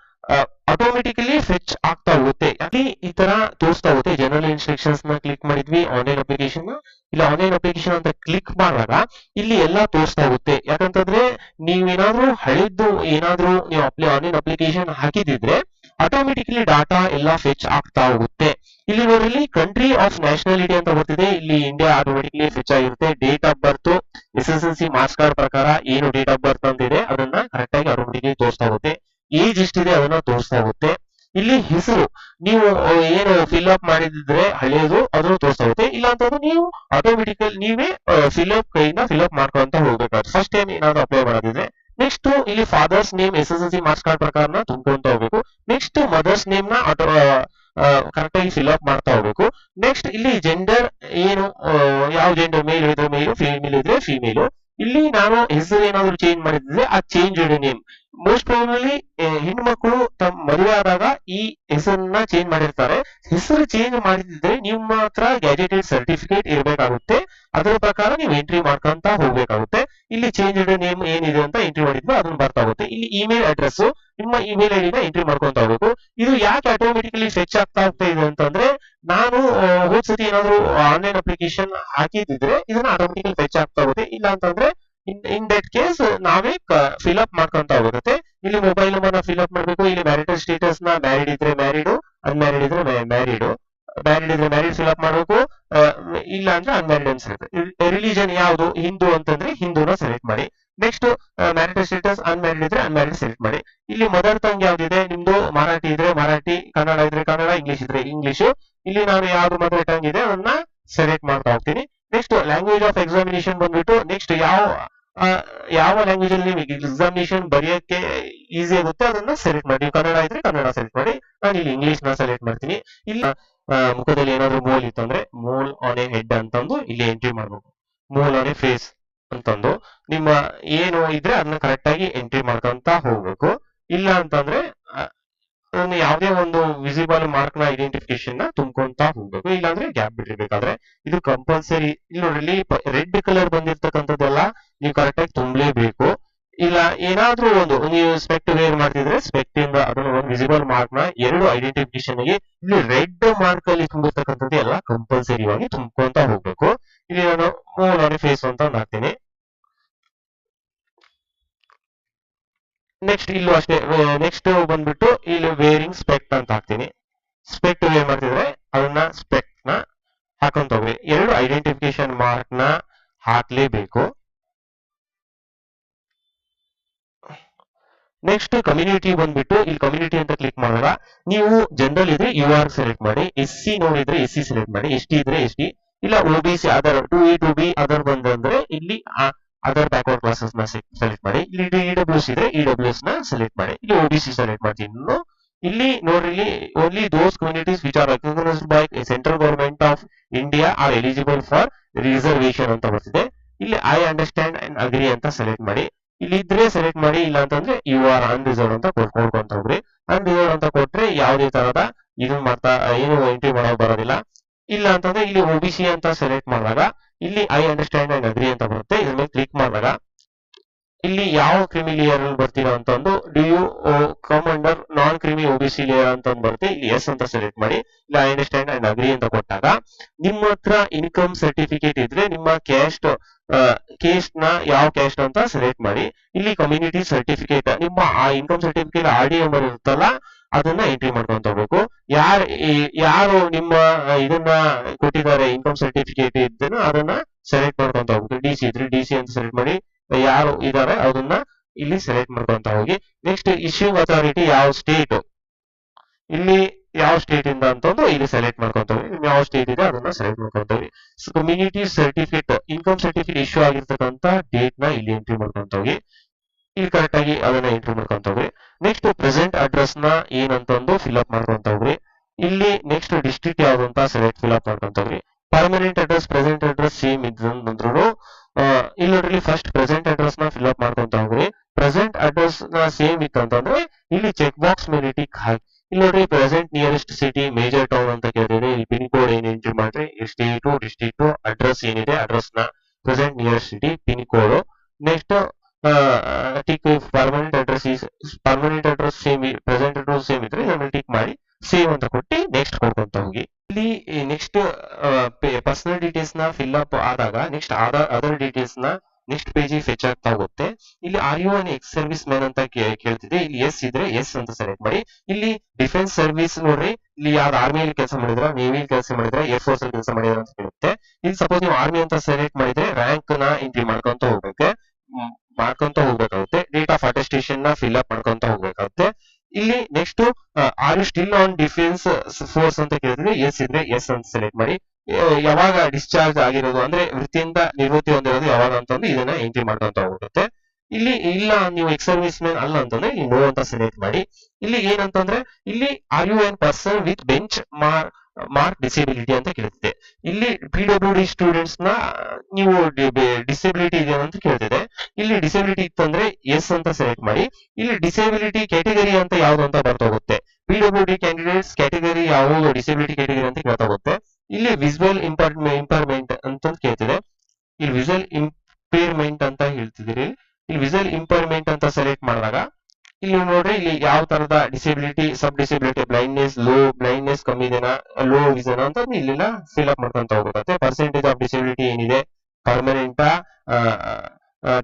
ಆಟೋಮೆಟಿಕಲಿ ಫೆಚ್ ಆಗ್ತಾ ಹೋಗುತ್ತೆ. ಯಾಕೆ ಈ ತರ ತೋರಿಸ್ತಾ ಹೋಗುತ್ತೆ? ಜನರಲ್ ಇನ್ಸ್ಟ್ರಕ್ಷನ್ಸ್ನ ಕ್ಲಿಕ್ ಮಾಡಿದ್ವಿ ಆನ್ಲೈನ್ ಅಪ್ಲಿಕೇಶನ್ ಇಲ್ಲ ಆನ್ಲೈನ್ ಅಪ್ಲಿಕೇಶನ್ ಅಂತ ಕ್ಲಿಕ್ ಮಾಡಿದಾಗ ಇಲ್ಲಿ ಎಲ್ಲ ತೋರಿಸ್ತಾ ಹೋಗುತ್ತೆ. ಯಾಕಂತಂದ್ರೆ ನೀವೇನಾದ್ರೂ ಹಳಿದ್ದು ಏನಾದ್ರೂ ನೀವು ಆನ್ಲೈನ್ ಅಪ್ಲಿಕೇಶನ್ ಹಾಕಿದಿದ್ರೆ ಆಟೋಮೆಟಿಕಲಿ ಡಾಟಾ ಎಲ್ಲ ಫೆಚ್ ಆಗ್ತಾ ಹೋಗುತ್ತೆ. ಇಲ್ಲಿ ನೋಡ್ರಿ ಕಂಟ್ರಿ ಆಫ್ ನ್ಯಾಷನಾಲಿಟಿ ಅಂತ ಬರ್ತಿದೆ. ಇಲ್ಲಿ ಇಂಡಿಯಾ ಆಟೋಮೆಟಿಕಲಿ ಫೆಚ್ ಆಗಿರುತ್ತೆ. Date of birth S S L C marks card ಪ್ರಕಾರ ಏನು ಡೇಟ್ ಆಫ್ ಬರ್ತ್ ಅಂತ ಇದೆ, ಅದನ್ನ ಕರೆಕ್ಟ್ ಆಗಿ ಆಟೋಮೆಟಿಕಲಿ ತೋರಿಸ್ತಾ ಹೋಗುತ್ತೆ. ಏಜ್ ಎಷ್ಟಿದೆ ಅದನ್ನ ತೋರಿಸ್ತಾ ಹೋಗುತ್ತೆ. ಇಲ್ಲಿ ಹೆಸರು, ನೀವು ಏನು ಫಿಲ್ ಅಪ್ ಮಾಡಿದ್ರೆ ಹಳೆಯದು ಅದನ್ನು ತೋರಿಸ್ತಾ ಹೋಗುತ್ತೆ. ಇಲ್ಲ ಅಂತಂದ್ರೆ ನೀವು ಆಟೋಮೆಟಿಕಲ್ ನೀವೇ ಫಿಲ್ ಅಪ್ ಕೈಯಿಂದ ಫಿಲ್ ಅಪ್ ಮಾಡ್ಕೊಂತ ಹೋಗ್ಬೇಕಾದ್ರೆ ಫಸ್ಟ್ ಟೈಮ್ ಏನಾದ್ರು ಅಪ್ಲೈ ಮಾಡಿದ್ರೆ ನೆಕ್ಸ್ಟ್ ಇಲ್ಲಿ father's name S S L C marks card ಪ್ರಕಾರನ ತುಂಬ್ಕೊಂತ ಹೋಗ್ಬೇಕು. ನೆಕ್ಸ್ಟ್ ಮದರ್ಸ್ ನೇಮ್ನ ಆಟೋ ಕರೆಕ್ಟ್ ಆಗಿ ಫಿಲ್ ಅಪ್ ಮಾಡ್ತಾ ಹೋಗ್ಬೇಕು. ನೆಕ್ಸ್ಟ್ ಇಲ್ಲಿ ಜೆಂಡರ್ ಏನು ಯಾವ ಜೆಂಡರ್ ಮೇಲ್ ಇದ್ರೆ ಮೇಲ್ ಫಿಮೇಲ್ ಇದ್ರೆ ಫಿಮೇಲ್ ಇಲ್ಲಿ ನಾನು ಹೆಸರು ಏನಾದ್ರು ಚೇಂಜ್ ಮಾಡಿದ್ರೆ ಆ ಚೇಂಜ್ ನೇಮ್ ಮೋಸ್ಟ್ ಹೆಣ್ಣು ಹೆಣ್ಮಕ್ಳು ತಮ್ಮ ಮದುವೆ ಆದಾಗ ಈ ಹೆಸರನ್ನ ಚೇಂಜ್ ಮಾಡಿರ್ತಾರೆ. ಹೆಸರು ಚೇಂಜ್ ಮಾಡಿದ್ರೆ ನಿಮ್ಮ ಹತ್ರ ಗ್ಯಾಜೆಟೆಡ್ ಸರ್ಟಿಫಿಕೇಟ್ ಇರಬೇಕಾಗುತ್ತೆ. ಅದರ ಪ್ರಕಾರ ನೀವು ಎಂಟ್ರಿ ಮಾಡ್ಕೊಂತ ಹೋಗ್ಬೇಕಾಗುತ್ತೆ. ಇಲ್ಲಿ ಚೇಂಜ್ ನೇಮ್ ಏನಿದೆ ಅಂತ ಎಂಟ್ರಿ ಮಾಡಿದ್ರೆ ಅದನ್ನ ಬರ್ತಾ ಹೋಗುತ್ತೆ. ಇಲ್ಲಿ ಇಮೇಲ್ ಅಡ್ರೆಸ್ ನಿಮ್ಮ ಇಮೇಲ್ ಐಡಿನ ಎಂಟ್ರಿ ಮಾಡ್ಕೊಂತ ಹೋಗ್ಬೇಕು. ಇದು ಯಾಕೆ ಆಟೋಮೆಟಿಕಲಿ ಫೆಚ್ ಆಗ್ತಾ ಹೋಗ್ತಾ ಇದೆ ಅಂತಂದ್ರೆ, ನಾನು ಹೋದ್ ಸತಿ ಏನಾದ್ರು ಆನ್ಲೈನ್ ಅಪ್ಲಿಕೇಶನ್ ಹಾಕಿದ್ರೆ ಇದನ್ನ ಆಟೋಮೆಟಿಕಲಿ ಫೆಚ್ ಆಗ್ತಾ ಹೋಗುತ್ತೆ. ಇಲ್ಲ ಅಂತಂದ್ರೆ ಇನ್ ದಟ್ ಕೇಸ್ ನಾವೇ ಫಿಲ್ ಅಪ್ ಮಾಡ್ಕೊಂತ ಹೋಗುತ್ತೆ. ಇಲ್ಲಿ ಮೊಬೈಲ್ ನಂಬರ್ ಫಿಲ್ ಅಪ್ ಮಾಡಬೇಕು. ಇಲ್ಲಿ ಮ್ಯಾರಿಟಲ್ ಸ್ಟೇಟಸ್ನ ಮ್ಯಾರಿಡ್ ಇದ್ರೆ ಮ್ಯಾರಿಡ್ ಅನ್ಮ್ಯಾರಿಡ್ ಇದ್ರೆ ಮ್ಯಾರಿಡ್ ಮ್ಯಾರಿಡ್ ಇದ್ರೆ ಮ್ಯಾರಿಡ್ ಫಿಲ್ ಅಪ್ ಮಾಡಬೇಕು. ಇಲ್ಲ ಅಂದ್ರೆ ಅನ್ಮ್ಯಾರಿಡ್ ಅಂತ ಸೆಲೆಕ್ಟ್ ರಿಲಿಜನ್ ಯಾವುದು? ಹಿಂದೂ ಅಂತಂದ್ರೆ ಹಿಂದೂನ ಸೆಲೆಕ್ಟ್ ಮಾಡಿ. ನೆಕ್ಸ್ಟ್ ಮ್ಯಾರಿಟಲ್ ಸ್ಟೇಟಸ್ ಅನ್ಮ್ಯಾರಿಡ್ ಇದ್ರೆ ಅನ್ಮ್ಯಾರಿಡ್ ಸೆಲೆಕ್ಟ್ ಮಾಡಿ. ಇಲ್ಲಿ ಮದರ್ ಟಂಗ್ ಯಾವ್ದಿದೆ? ನಿಮ್ದು ಮರಾಠಿ ಇದ್ರೆ ಮರಾಠಿ, ಕನ್ನಡ ಇದ್ರೆ ಕನ್ನಡ ಇಂಗ್ಲಿಷ್ ಇದ್ರೆ ಇಂಗ್ಲಿಷ್ ಇಲ್ಲಿ ನಾನು ಯಾವ್ದು ಮದರ್ ಟಂಗ್ ಇದೆ, ಅದನ್ನ ಸೆಲೆಕ್ಟ್ ಮಾಡ್ತಾ ಹೋಗ್ತೀನಿ. ನೆಕ್ಸ್ಟ್ ಲ್ಯಾಂಗ್ವೇಜ್ ಆಫ್ ಎಕ್ಸಾಮಿನೇಷನ್ ಬಂದ್ಬಿಟ್ಟು ನೆಕ್ಸ್ಟ್ ಯಾವ ಯಾವ ಲ್ಯಾಂಗ್ವೇಜ್ ಅಲ್ಲಿ ನಿಮಗೆ ಎಕ್ಸಾಮಿನೇಷನ್ ಬರೆಯೋಕೆ ಈಸಿ ಆಗುತ್ತೆ ಅದನ್ನ ಸೆಲೆಕ್ಟ್ ಮಾಡಿ. ಕನ್ನಡ ಇದ್ರೆ ಕನ್ನಡ ಸೆಲೆಕ್ಟ್ ಮಾಡಿ. ನಾನು ಇಲ್ಲಿ ಇಂಗ್ಲಿಷ್ನ ಸೆಲೆಕ್ಟ್ ಮಾಡ್ತೀನಿ. ಇಲ್ಲ ಮುಖದಲ್ಲಿ ಏನಾದ್ರು ಮೋಲ್ ಇತ್ತು ಅಂದ್ರೆ ಮೋಲ್ ಆನ್ ಎ ಹೆಡ್ ಅಂತಂದು ಇಲ್ಲಿ ಎಂಟ್ರಿ ಮಾಡ್ಬೇಕು ಮೋಲ್ ಆನ್ ಎ ಫೇಸ್ ಅಂತಂದು. ನಿಮ್ಮ ಏನು ಇದ್ರೆ ಅದನ್ನ ಕರೆಕ್ಟ್ ಆಗಿ ಎಂಟ್ರಿ ಮಾಡ್ಕೊಂತ ಹೋಗ್ಬೇಕು. ಇಲ್ಲ ಅಂತಂದ್ರೆ ಯಾವುದೇ ಒಂದು ವಿಸಿಬಲ್ ಮಾರ್ಕ್ನ ಐಡೆಂಟಿಫಿಕೇಶನ್ನ ತುಂಬ್ಕೊಂತ ಹೋಗ್ಬೇಕು. ಇಲ್ಲಾಂದ್ರೆ ಗ್ಯಾಪ್ ಬಿಟ್ಟಿರ್ಬೇಕಾದ್ರೆ ಇದು ಕಂಪಲ್ಸರಿ ಇಲ್ಲಿ ನೋಡ್ರಿ ರೆಡ್ ಕಲರ್ ಬಂದಿರ್ತಕ್ಕಂಥದ್ದೆಲ್ಲ ನೀವು ಕರೆಕ್ಟ್ ಆಗಿ ತುಂಬಲೇಬೇಕು. ಇಲ್ಲ, ಏನಾದ್ರೂ ಒಂದು, ನೀವು ಸ್ಪೆಕ್ಟ್ ವೇರ್ ಮಾಡ್ತಿದ್ರೆ ಸ್ಪೆಕ್ಟ್ ಇಂದ ಅದನ್ನ ಒಂದು ವಿಸಿಬಲ್ ಮಾರ್ಕ್ನ ಎರಡು ಐಡೆಂಟಿಫಿಕೇಶನ್ಗೆ ಇಲ್ಲಿ ರೆಡ್ ಮಾರ್ಕ್ ಅಲ್ಲಿ ತುಂಬಿರ್ತಕ್ಕಂಥದ್ದು ಎಲ್ಲ ಕಂಪಲ್ಸರಿ ಆಗಿ ತುಂಬ್ಕೊಂತ ಹೋಗ್ಬೇಕು. ಇಲ್ಲಿ ನಾನು ಮೂರ್ ಫೇಸ್ ಅಂತ ಹಾಕ್ತೀನಿ. ನೆಕ್ಸ್ಟ್ ಇಲ್ಲೂ ಅಷ್ಟೇ ನೆಕ್ಸ್ಟ್ ಬಂದ್ಬಿಟ್ಟು ಇಲ್ಲಿ ವೇರಿಂಗ್ ಸ್ಪೆಕ್ಟ್ ಅಂತ ಹಾಕ್ತೀನಿ. ಸ್ಪೆಕ್ಟ್ ವೇರ್ ಮಾಡ್ತಿದ್ರೆ ಅದನ್ನ ಸ್ಪೆಕ್ಟ್ನ ಹಾಕೊಂತ ಹೋಗಿ ಎರಡು ಐಡೆಂಟಿಫಿಕೇಶನ್ ಮಾರ್ಕ್ನ ಹಾಕ್ಲೇಬೇಕು. ನೆಕ್ಸ್ಟ್ ಕಮ್ಯುನಿಟಿ ಬಂದ್ಬಿಟ್ಟು ಇಲ್ಲಿ ಕಮ್ಯುನಿಟಿ ಅಂತ ಕ್ಲಿಕ್ ಮಾಡೋಣ. ನೀವು ಜನರಲ್ ಇದ್ರೆ ಯು ಆರ್ ಸೆಲೆಕ್ಟ್ ಮಾಡಿ ಎಸ್ ಸಿ ನೋಡಿದ್ರೆ ಎಸ್ ಸಿ ಸೆಲೆಕ್ಟ್ ಮಾಡಿ ಎಸ್ ಟಿ ಇದ್ರೆ ಎಸ್ ಟಿ ಇಲ್ಲ O B C other two E two B other ಬಂದ್ರೆ ಇಲ್ಲಿ ಅದರ್ ಬ್ಯಾಕ್ವರ್ಡ್ ಕ್ಲಾಸಸ್ನ ಸೆಲೆಕ್ಟ್ ಮಾಡಿ. ಇಲ್ಲಿ ಇ ಡಬ್ಲ್ಯೂ ಸಿ ಇದ್ರೆ ಇ ಡಬ್ಲ್ಯೂ ಎಸ್ನ ಸೆಲೆಕ್ಟ್ ಮಾಡಿ. ಇಲ್ಲಿ ಒ ಬಿ ಸಿ ಸೆಲೆಕ್ಟ್ ಮಾಡ್ತೀನಿ ಇಲ್ಲಿ ನೋಡ್ರಿ ಇಲ್ಲಿ only those communities which are recognised by central government of India are eligible for reservation ಅಂತ ಬರ್ತಿದೆ. ಇಲ್ಲಿ ಐ ಅಂಡರ್ಸ್ಟ್ಯಾಂಡ್ ಅಂಡ್ ಅಗ್ರಿ ಅಂತ ಸೆಲೆಕ್ಟ್ ಮಾಡಿ. ಇದ್ರೆ ಸೆಲೆಕ್ಟ್ ಮಾಡಿ ಇಲ್ಲ ಅಂತಂದ್ರೆ ಯು ಆರ್ ಅನ್ರಿಸರ್ವ್ ಅಂತ ಕೊಡ್ಕೊಂತ ಹೋಗ್ರಿ ಅನ್ರಿಸರ್ವ್ ಅಂತ ಕೊಟ್ರೆ ಯಾವುದೇ ತರದ ಇದನ್ನ ಮಾಡ್ತಾ, ಏನು ಎಂಟ್ರಿ ಮಾಡೋಕ್ ಬರೋದಿಲ್ಲ. ಇಲ್ಲ ಅಂತಂದ್ರೆ ಇಲ್ಲಿ ಒಬಿಸಿ ಅಂತ ಸೆಲೆಕ್ಟ್ ಮಾಡಿದಾಗ, ಇಲ್ಲಿ ಐ ಅಂಡರ್ಸ್ಟ್ಯಾಂಡ್ ಅಂಡ್ ಅಗ್ರಿ ಅಂತ ಬರುತ್ತೆ. ಇದ್ರ ಮೇಲೆ ಕ್ಲಿಕ್ ಮಾಡಿದಾಗ ಇಲ್ಲಿ ಯಾವ ಕ್ರಿಮಿ ಲೇಯರ್ ಅಲ್ಲಿ ಬರ್ತೀರಾ ಅಂತ ಒಂದು do you come under non creamy OBC layer ಅಂತ ಬರುತ್ತೆ. ಇಲ್ಲಿ ಎಸ್ ಅಂತ ಸೆಲೆಕ್ಟ್ ಮಾಡಿ. ಇಲ್ಲ ಐ ಅಂಡರ್ಸ್ಟ್ಯಾಂಡ್ ಅಂಡ್ ಅಗ್ರಿ ಅಂತ ಕೊಟ್ಟಾಗ, ನಿಮ್ಮ ಹತ್ರ ಇನ್ಕಮ್ ಸರ್ಟಿಫಿಕೇಟ್ ಇದ್ರೆ ನಿಮ್ಮ ಕ್ಯಾಸ್ಟ್ ಕೇಸ್ಟ್ನ ಯಾವ ಕ್ಯಾಸ್ಟ್ ಅಂತ ಸೆಲೆಕ್ಟ್ ಮಾಡಿ. ಇಲ್ಲಿ ಕಮ್ಯುನಿಟಿ ಸರ್ಟಿಫಿಕೇಟ್ ನಿಮ್ಮ ಆ ಇನ್ಕಮ್ ಸರ್ಟಿಫಿಕೇಟ್ ಆರ್ ಡಿ ಇರುತ್ತಲ್ಲ, ಅದನ್ನ ಎಂಟ್ರಿ ಮಾಡ್ಕೊಂತ ಹೋಗ್ಬೇಕು ಯಾರ್ ಯಾರು ನಿಮ್ಮ ಇದನ್ನ ಕೊಟ್ಟಿದ್ದಾರೆ ಇನ್ಕಮ್ ಸರ್ಟಿಫಿಕೇಟ್ ಇದನ್ನ ಅದನ್ನ ಸೆಲೆಕ್ಟ್ ಮಾಡ್ಕೊಂತ ಹೋಗ್ಬೇಕು ಡಿ ಸಿ ಇದ್ರೆ ಡಿ ಸಿ ಅಂತ ಸೆಲೆಕ್ಟ್ ಮಾಡಿ. ಯಾರು ಇದಾರೆ ಅದನ್ನ ಇಲ್ಲಿ ಸೆಲೆಕ್ಟ್ ಮಾಡ್ಕೊಂತ ಹೋಗಿ. ನೆಕ್ಸ್ಟ್ ಇಶ್ಯೂ ಅಥಾರಿಟಿ ಯಾವ ಸ್ಟೇಟ್ ಇಲ್ಲಿ ಯಾವ ಸ್ಟೇಟ್ ಇಂದ ಅಂತಂದು ಇಲ್ಲಿ ಸೆಲೆಕ್ಟ್ ಮಾಡ್ಕೊಂತ ಹೋಗಿ. ಯಾವ ಸ್ಟೇಟ್ ಇದೆ ಅದನ್ನ ಸೆಲೆಕ್ಟ್ ಮಾಡ್ಕೊಂತ ಹೋಗಿ. Community certificate income certificate issue ಆಗಿರ್ತಕ್ಕಂತ ಡೇಟ್ನ ಇಲ್ಲಿ ಎಂಟ್ರಿ ಮಾಡ್ಕೊಂತ ಹೋಗಿ. ಇಲ್ಲಿ ಕರೆಕ್ಟ್ ಆಗಿ ಅದನ್ನ ಎಂಟ್ರಿ ಮಾಡ್ಕೊಂತ ಹೋಗ್ರಿ. ನೆಕ್ಸ್ಟ್ ಪ್ರೆಸೆಂಟ್ ಅಡ್ರೆಸ್ನ ಏನಂತಂದು ಫಿಲ್ ಅಪ್ ಮಾಡ್ಕೊಂತ ಹೋಗಿ ಇಲ್ಲಿ ನೆಕ್ಸ್ಟ್ ಡಿಸ್ಟ್ರಿಕ್ಟ್ ಯಾವ್ದು ಅಂತ ಸೆಲೆಕ್ಟ್ ಫಿಲ್ ಅಪ್ ಮಾಡ್ಕೊಂತ ಹೋಗ್ರಿ. Permanent address present address same ಇದ್ರಂದ್ರು ಇಲ್ಲಿ ನೋಡ್ರಿ ಫಸ್ಟ್ ಪ್ರೆಸೆಂಟ್ ಅಡ್ರೆಸ್ನ ಫಿಲ್ ಅಪ್ ಮಾಡ್ಕೊಂತ ಹೋಗ್ರಿ. ಪ್ರೆಸೆಂಟ್ ಅಡ್ರೆಸ್ನ ಸೇಮ್ ಇತ್ತಂತಂದ್ರೆ ಇಲ್ಲಿ ಚೆಕ್ ಬಾಕ್ಸ್ ಮೇಲೆ ಟಿಕ್ ಹಾಕಿ. ಇಲ್ಲಿ ನೋಡ್ರಿ present nearest city major town ಅಂತ ಕೇಳಿದ್ರೆ ಇಲ್ಲಿ ಪಿನ್ ಕೋಡ್ ಏನ್ ಎಂಟ್ರಿ ಮಾಡ್ರಿ ಸ್ಟೇಟು ಡಿಸ್ಟ್ರಿಕ್ಟ್ ಅಡ್ರೆಸ್ ಏನಿದೆ ಅಡ್ರೆಸ್ನ present nearest city pin code next tick permanent address permanent address same present address same ಇದ್ರೆ ಟಿಕ್ ಮಾಡಿ ಸೇವ್ ಅಂತ ಕೊಟ್ಟು ನೆಕ್ಸ್ಟ್ ಕೊಡ್ಕೊಂತ ಹೋಗಿ. ಇಲ್ಲಿ ನೆಕ್ಸ್ಟ್ ಪರ್ಸನಲ್ ಡೀಟೇಲ್ಸ್ನ ಫಿಲ್ ಅಪ್ ಆದಾಗ ನೆಕ್ಸ್ಟ್ ಅದರ್ ಡೀಟೇಲ್ಸ್ನ ನೆಕ್ಸ್ಟ್ ಪೇಜ್ ಫೆಚ್ ಆಗ್ತಾ ಹೋಗುತ್ತೆ. ಇಲ್ಲಿ are you an ex serviceman ಅಂತ ಕೇಳ್ತಿದೆ ಇಲ್ಲಿ ಎಸ್ ಇದ್ರೆ ಎಸ್ ಅಂತ ಸೆಲೆಕ್ಟ್ ಮಾಡಿ. ಇಲ್ಲಿ ಡಿಫೆನ್ಸ್ ಸರ್ವಿಸ್ ನೋಡ್ರಿ. ಇಲ್ಲಿ ಯಾವ್ದು ಆರ್ಮಿಯಲ್ಲಿ ಕೆಲಸ ಮಾಡಿದ್ರ? ನೇವಿಯಲ್ಲಿ ಕೆಲಸ ಮಾಡಿದ್ರೆ? ಏರ್ ಫೋರ್ಸ್ ಅಲ್ಲಿ ಕೆಲಸ ಮಾಡಿದ್ರ ಅಂತ ಕೇಳುತ್ತೆ. ಇಲ್ಲಿ ಸಪೋಸ್ ನೀವು ಆರ್ಮಿ ಅಂತ ಸೆಲೆಕ್ಟ್ ಮಾಡಿದ್ರೆ ರ್ಯಾಂಕ್ನ ಎಂಟ್ರಿ ಮಾಡ್ಕೊಂತ ಹೋಗ್ಬೇಕು. ಮಾಡ್ಕೊಂತ ಹೋಗ್ಬೇಕಾಗುತ್ತೆ. ಡೇಟ್ ಆಫ್ ಅಟೆಸ್ಟೇಷನ್ನ ಫಿಲ್ ಅಪ್ ಮಾಡ್ಕೊಂತ ಹೋಗ್ಬೇಕಾಗುತ್ತೆ. ಇಲ್ಲಿ next are you still on defence force ಅಂತ ಕೇಳಿದ್ರೆ ಎಸ್ ಇದ್ರೆ ಎಸ್ ಅಂತ ಸೆಲೆಕ್ಟ್ ಮಾಡಿ. ಯಾವಾಗ ಡಿಸ್ಚಾರ್ಜ್ ಆಗಿರೋದು ಅಂದ್ರೆ ವೃತ್ತಿಯಿಂದ ನಿವೃತ್ತಿ ಹೊಂದಿರೋದು ಯಾವಾಗ ಅಂತಂದ್ರೆ ಇದನ್ನ ಎಂಟ್ರಿ ಮಾಡ್ಕೊಂತ ಹೋಗುತ್ತೆ. ಇಲ್ಲಿ ಇಲ್ಲ, ನೀವು ಎಕ್ಸ್ ಸರ್ವಿಸ್ ಮ್ಯಾನ್ ಅಲ್ಲ ಅಂತಂದ್ರೆ ಈ ನೋ ಅಂತ ಸೆಲೆಕ್ಟ್ ಮಾಡಿ. ಇಲ್ಲಿ ಏನಂತಂದ್ರೆ, ಇಲ್ಲಿ are you an person with benchmark disability ಅಂತ ಕೇಳ್ತಿದೆ. ಇಲ್ಲಿ ಪಿ ಡಬ್ಲ್ಯೂ ಡಿ ಸ್ಟೂಡೆಂಟ್ಸ್ನ ನೀವು ಡಿಸೇಬಿಲಿಟಿ ಇದೆ ಅಂತ ಕೇಳ್ತಿದೆ. ಇಲ್ಲಿ ಡಿಸೇಬಿಲಿಟಿ ಇತ್ತಂದ್ರೆ ಎಸ್ ಅಂತ ಸೆಲೆಕ್ಟ್ ಮಾಡಿ. ಇಲ್ಲಿ ಡಿಸೇಬಿಲಿಟಿ ಕ್ಯಾಟಗರಿ ಅಂತ ಯಾವ್ದು ಅಂತ ಬರ್ತೋಗುತ್ತೆ P W D candidates category ಯಾವುದು ಡಿಸೇಬಿಲಿಟಿ ಕ್ಯಾಟಗರಿ ಅಂತ ಕೇಳ್ತಾ ಹೋಗುತ್ತೆ. ಇಲ್ಲಿ ವಿಸುವಲ್ ಇಂಪರ್ಮೆಂಟ್ ಅಂತ ಕೇಳ್ತಿದೆ. ಇಲ್ಲಿ ವಿಸುವಲ್ ಇಂಪೇರ್ಮೆಂಟ್ ಅಂತ ಹೇಳ್ತಿದ್ದೀರಿ. ಇಲ್ಲಿ ವಿಸುವಲ್ ಇಂಪರ್ಮೆಂಟ್ ಅಂತ ಸೆಲೆಕ್ಟ್ ಮಾಡಿದಾಗ ಇಲ್ಲಿ ನೋಡ್ರಿ, ಇಲ್ಲಿ ಯಾವ ತರದ disability sub disability blindness low blindness ಕಮ್ಮಿ ಇದೆನಾ ಲೋ ವಿಸನ್ ಅಂತ ಇಲ್ಲೆಲ್ಲ ಫಿಲ್ ಅಪ್ ಮಾಡ್ಕೊಂತ ಹೋಗುತ್ತೆ ಪರ್ಸೆಂಟೇಜ್ ಆಫ್ ಡಿಸಿಬಿಲಿಟಿ ಏನಿದೆ? ಪರ್ಮನೆಂಟ್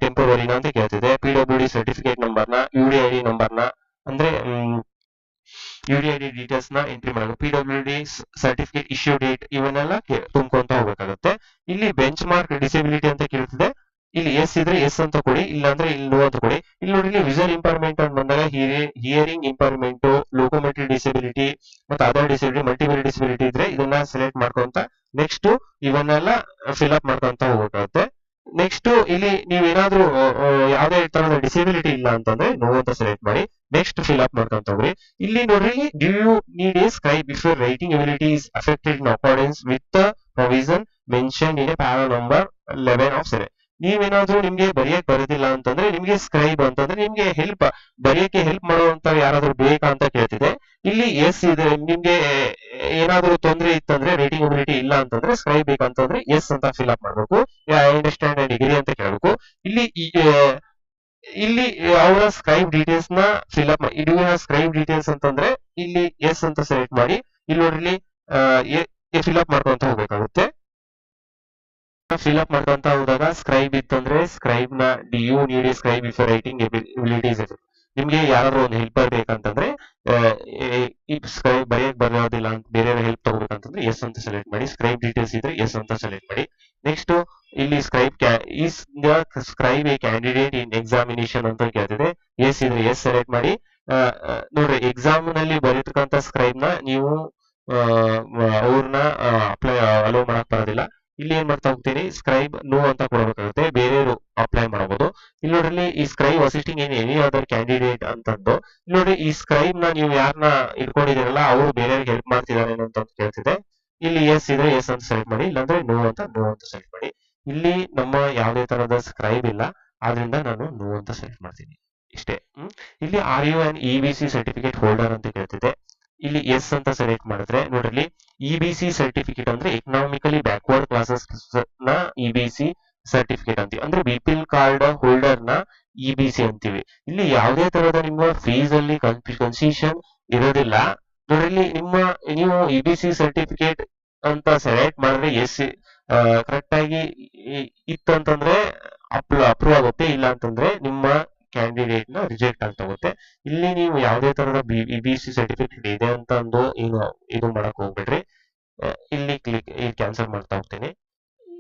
ಟೆಂಪರರಿನ ಅಂತ ಕೇಳ್ತಿದೆ ಪಿ ಡಬ್ಲ್ಯೂ ಸರ್ಟಿಫಿಕೇಟ್ ನಂಬರ್ನ ಯು ಡಿ ಐ ಡಿ ನಂಬರ್ನ, ಅಂದ್ರೆ ಯು ಡಿ ಐ ಡಿ ಡೀಟೇಲ್ಸ್ನ ಎಂಟ್ರಿ ಮಾಡಬೇಕು. P W certificate issue date ಇವನ್ನೆಲ್ಲ ತುಂಬ್ಕೊಂತ ಹೋಗ್ಬೇಕಾಗುತ್ತೆ. ಇಲ್ಲಿ ಬೆಂಚ್ ಮಾರ್ಕ್ ಡಿಸೇಬಿಲಿಟಿ ಅಂತ ಕೇಳ್ತಿದೆ ಇಲ್ಲಿ ಎಸ್ ಇದ್ರೆ ಎಸ್ ಅಂತ ಕೊಡಿ ಇಲ್ಲ ಅಂದ್ರೆ ಇಲ್ಲಿ ಲೋ ಅಂತ ಕೊಡಿ. ಇಲ್ಲಿ ನೋಡಿ ವಿಜುವಲ್ ಇಂಪೈರ್ಮೆಂಟ್ ಅಂತ ಬಂದಾಗ ಹಿಯರಿಂಗ್ ಇಂಪೈರ್ಮೆಂಟ್ ಲೋಕೋಮೆಟ್ರಿ ಡಿಸಬಿಲಿಟಿ ಮತ್ತೆ ಅದರ್ ಡಿಸಬಿಲಿಟಿ ಮಲ್ಟಿಪಲ್ ಡಿಸಬಿಲಿಟಿ ಇದ್ರೆ ಇದನ್ನ ಸೆಲೆಕ್ಟ್ ಮಾಡ್ಕೊಂತ ನೆಕ್ಸ್ಟ್ ಇವನ್ನೆಲ್ಲ ಫಿಲ್ ಅಪ್ ಮಾಡ್ಕೊಂತ ಹೋಗ್ಬೇಕಾಗುತ್ತೆ. ನೆಕ್ಸ್ಟ್ ಇಲ್ಲಿ ನೀವು ಏನಾದ್ರೂ ಯಾವ್ದೇ ತರದ ಡಿಸಬಿಲಿಟಿ ಇಲ್ಲ ಅಂತಂದ್ರೆ ನೋ ಅಂತ ಸೆಲೆಕ್ಟ್ ಮಾಡಿ ನೆಕ್ಸ್ಟ್ ಫಿಲ್ ಅಪ್ ಮಾಡ್ಕೊಂತ ಹೋಗ್ರಿ. ಇಲ್ಲಿ ನೋಡ್ರಿ do you need a scribe if your writing ability is affected in accordance with provision mention in a para number eleven of seven ನೀವೇನಾದ್ರೂ ನಿಮ್ಗೆ ಬರೆಯಕ್ ಬರೋದಿಲ್ಲ ಅಂತಂದ್ರೆ ನಿಮ್ಗೆ ಸ್ಕ್ರೈಬ್ ಅಂತಂದ್ರೆ ನಿಮ್ಗೆ ಹೆಲ್ಪ್ ಬರೆಯಕ್ಕೆ ಹೆಲ್ಪ್ ಮಾಡುವಂತ ಯಾರಾದ್ರೂ ಬೇಕಾ ಅಂತ ಕೇಳ್ತಿದೆ ಇಲ್ಲಿ ಎಸ್ ಇದೆ, ನಿಮ್ಗೆ ಏನಾದ್ರೂ ತೊಂದರೆ ಇತ್ತಂದ್ರೆ ರೇಟಿಂಗ್ ಅಬಿಲಿಟಿ ಇಲ್ಲ ಅಂತಂದ್ರೆ ಸ್ಕ್ರೈಬ್ ಬೇಕಂತಂದ್ರೆ ಎಸ್ ಅಂತ ಫಿಲ್ ಅಪ್ ಮಾಡ್ಬೇಕು. ಐ ಅಂಡರ್ಸ್ಟ್ಯಾಂಡ್ ಡಿಗ್ರಿ ಅಂತ ಕೇಳಬೇಕು. ಇಲ್ಲಿ ಇಲ್ಲಿ ಅವರ ಸ್ಕ್ರೈಬ್ ಡೀಟೇಲ್ಸ್ನ ಫಿಲ್ ಅಪ್ ಇದು ಸ್ಕ್ರೈಬ್ ಡೀಟೇಲ್ಸ್ ಅಂತಂದ್ರೆ ಇಲ್ಲಿ ಎಸ್ ಅಂತ ಸೆಲೆಕ್ಟ್ ಮಾಡಿ, ಇಲ್ಲಿ ನೋಡ್ರಿ ಫಿಲ್ ಅಪ್ ಮಾಡ್ಕೊಂತ ಹೋಗ್ಬೇಕಾಗುತ್ತೆ. ಫಿಲ್ ಅಪ್ ಮಾಡುವಂತ ಹೋದಾಗ ಸ್ಕ್ರೈಬ್ ಇತ್ತಂದ್ರೆ ಸ್ಕ್ರೈಬ್ನ do you need scribe if writing abilities ನಿಮ್ಗೆ ಯಾರಾದ್ರೂ ಒಂದು ಹೆಲ್ಪರ್ ಬೇಕಂತಂದ್ರೆ ಈ- ಸ್ಕ್ರೈಬ್ ಬರೆಯಕ್ ಬರೋದಿಲ್ಲ ಅಂತ ಬೇರೆ ಹೆಲ್ಪ್ ತಗೋಬೇಕಂತಂದ್ರೆ ಎಸ್ ಅಂತ ಸೆಲೆಕ್ಟ್ ಮಾಡಿ ಸ್ಕ್ರೈಬ್ ಡೀಟೇಲ್ಸ್ ಇದ್ರೆ ಎಸ್ ಅಂತ ಸೆಲೆಕ್ಟ್ ಮಾಡಿ. ನೆಕ್ಸ್ಟ್ ಇಲ್ಲಿ scribe is scribe a candidate in examination ಅಂತ ಕೇಳ್ತಿದೆ. ಎಸ್ ಇದ್ರೆ ಎಸ್ ಸೆಲೆಕ್ಟ್ ಮಾಡಿ. ನೋಡ್ರಿ ಎಕ್ಸಾಮ್ನಲ್ಲಿ ಬರೀತಕ್ಕಂತ ಸ್ಕ್ರೈಬ್ನ ನೀವು ಅವ್ರನ್ನ ಅಪ್ಲೈ ಅಲೋ ಮಾಡಕ್ ಬರೋದಿಲ್ಲ. ಇಲ್ಲಿ ಏನ್ ಮಾಡ್ತಾ ಹೋಗ್ತೀನಿ ಸ್ಕ್ರೈಬ್ ನೋ ಅಂತ ಕೊಡಬೇಕಾಗುತ್ತೆ. ಬೇರೆಯವರು ಅಪ್ಲೈ ಮಾಡಬಹುದು ಇಲ್ಲಿ ನೋಡ್ರಿ, ಈ ಸ್ಕ್ರೈಬ್ ಅಸಿಸ್ಟಿಂಗ್ ಏನ್ ಎನಿ ಅದರ್ ಕ್ಯಾಂಡಿಡೇಟ್ ಅಂತಂದು ಇಲ್ಲಿ ನೋಡ್ರಿ, ಈ ಸ್ಕ್ರೈಬ್ನ ನೀವು ಯಾರನ್ನ ಇಟ್ಕೊಂಡಿದ್ದೀರಲ್ಲ ಅವರು ಬೇರೆಯವ್ರಿಗೆ ಹೆಲ್ಪ್ ಮಾಡ್ತಿದ್ದಾರೆ ಅಂತ ಕೇಳ್ತಿದೆ. ಇಲ್ಲಿ ಎಸ್ ಇದ್ರೆ ಎಸ್ ಅಂತ ಸೆಲೆಕ್ಟ್ ಮಾಡಿ, ಇಲ್ಲಾಂದ್ರೆ ನೋ ಅಂತ ನೋ ಅಂತ ಸೆಲೆಕ್ಟ್ ಮಾಡಿ. ಇಲ್ಲಿ ನಮ್ಮ ಯಾವುದೇ ತರಹದ ಸ್ಕ್ರೈಬ್ ಇಲ್ಲ. ಆದ್ರಿಂದ ನಾನು ನೋ ಅಂತ ಸೆಲೆಕ್ಟ್ ಮಾಡ್ತೀನಿ. ಇಷ್ಟೇ. ಇಲ್ಲಿ are you and E B C certificate holder ಅಂತ ಕೇಳ್ತಿದೆ ಇಲ್ಲಿ ಎಸ್ ಅಂತ ಸೆಲೆಕ್ಟ್ ಮಾಡಿದ್ರೆ ನೋಡ್ರಿ ಇ ಸಿ ಸರ್ಟಿಫಿಕೇಟ್ ಅಂದ್ರೆ ಎಕನಾಮಿಕಲಿ ಬ್ಯಾಕ್ವರ್ಡ್ ಕ್ಲಾಸಸ್ನ ಇ ಬಿ ಸಿ ಸರ್ಟಿಫಿಕೇಟ್ ಅಂತೀವಿ. ಅಂದ್ರೆ ಬಿಪಿಎಲ್ ಕಾರ್ಡ್ ಹೋಲ್ಡರ್ನ ಇ ಸಿ ಅಂತೀವಿ. ಇಲ್ಲಿ ಯಾವುದೇ ತರಹದ ನಿಮ್ಮ ಫೀಸ್ ಅಲ್ಲಿ ಕನ್ಸಿಷನ್ ಇರೋದಿಲ್ಲ. ನೋಡ್ರಿ ನಿಮ್ಮ, ನೀವು ಇ ಬಿ ಸಿ ಸರ್ಟಿಫಿಕೇಟ್ ಅಂತ ಸೆಲೆಕ್ಟ್ ಮಾಡಿದ್ರೆ ಎಸ್ ಕರೆಕ್ಟ್ ಆಗಿ ಇತ್ತಂತಂದ್ರೆ ಅಪ್ರೂವ್ ಆಗುತ್ತೆ. ಇಲ್ಲ ಅಂತಂದ್ರೆ ನಿಮ್ಮ ಕ್ಯಾಂಡಿಡೇಟ್ನ ರಿಜೆಕ್ಟ್ ಆಗಿ ಹೋಗುತ್ತೆ ಇಲ್ಲಿ ನೀವು ಯಾವುದೇ ತರಹದ ಬಿ ಬಿ ಸಿ ಸರ್ಟಿಫಿಕೇಟ್ ಇದೆ ಅಂತ ಅಂದು ಏನು ಇದು ಮಾಡಕ್ ಹೋಗ್ಬೇಡ್ರಿ. ಇಲ್ಲಿ ಕ್ಲಿಕ್ ಇಲ್ಲಿ ಕ್ಯಾನ್ಸಲ್ ಮಾಡ್ತಾ ಹೋಗ್ತೀನಿ.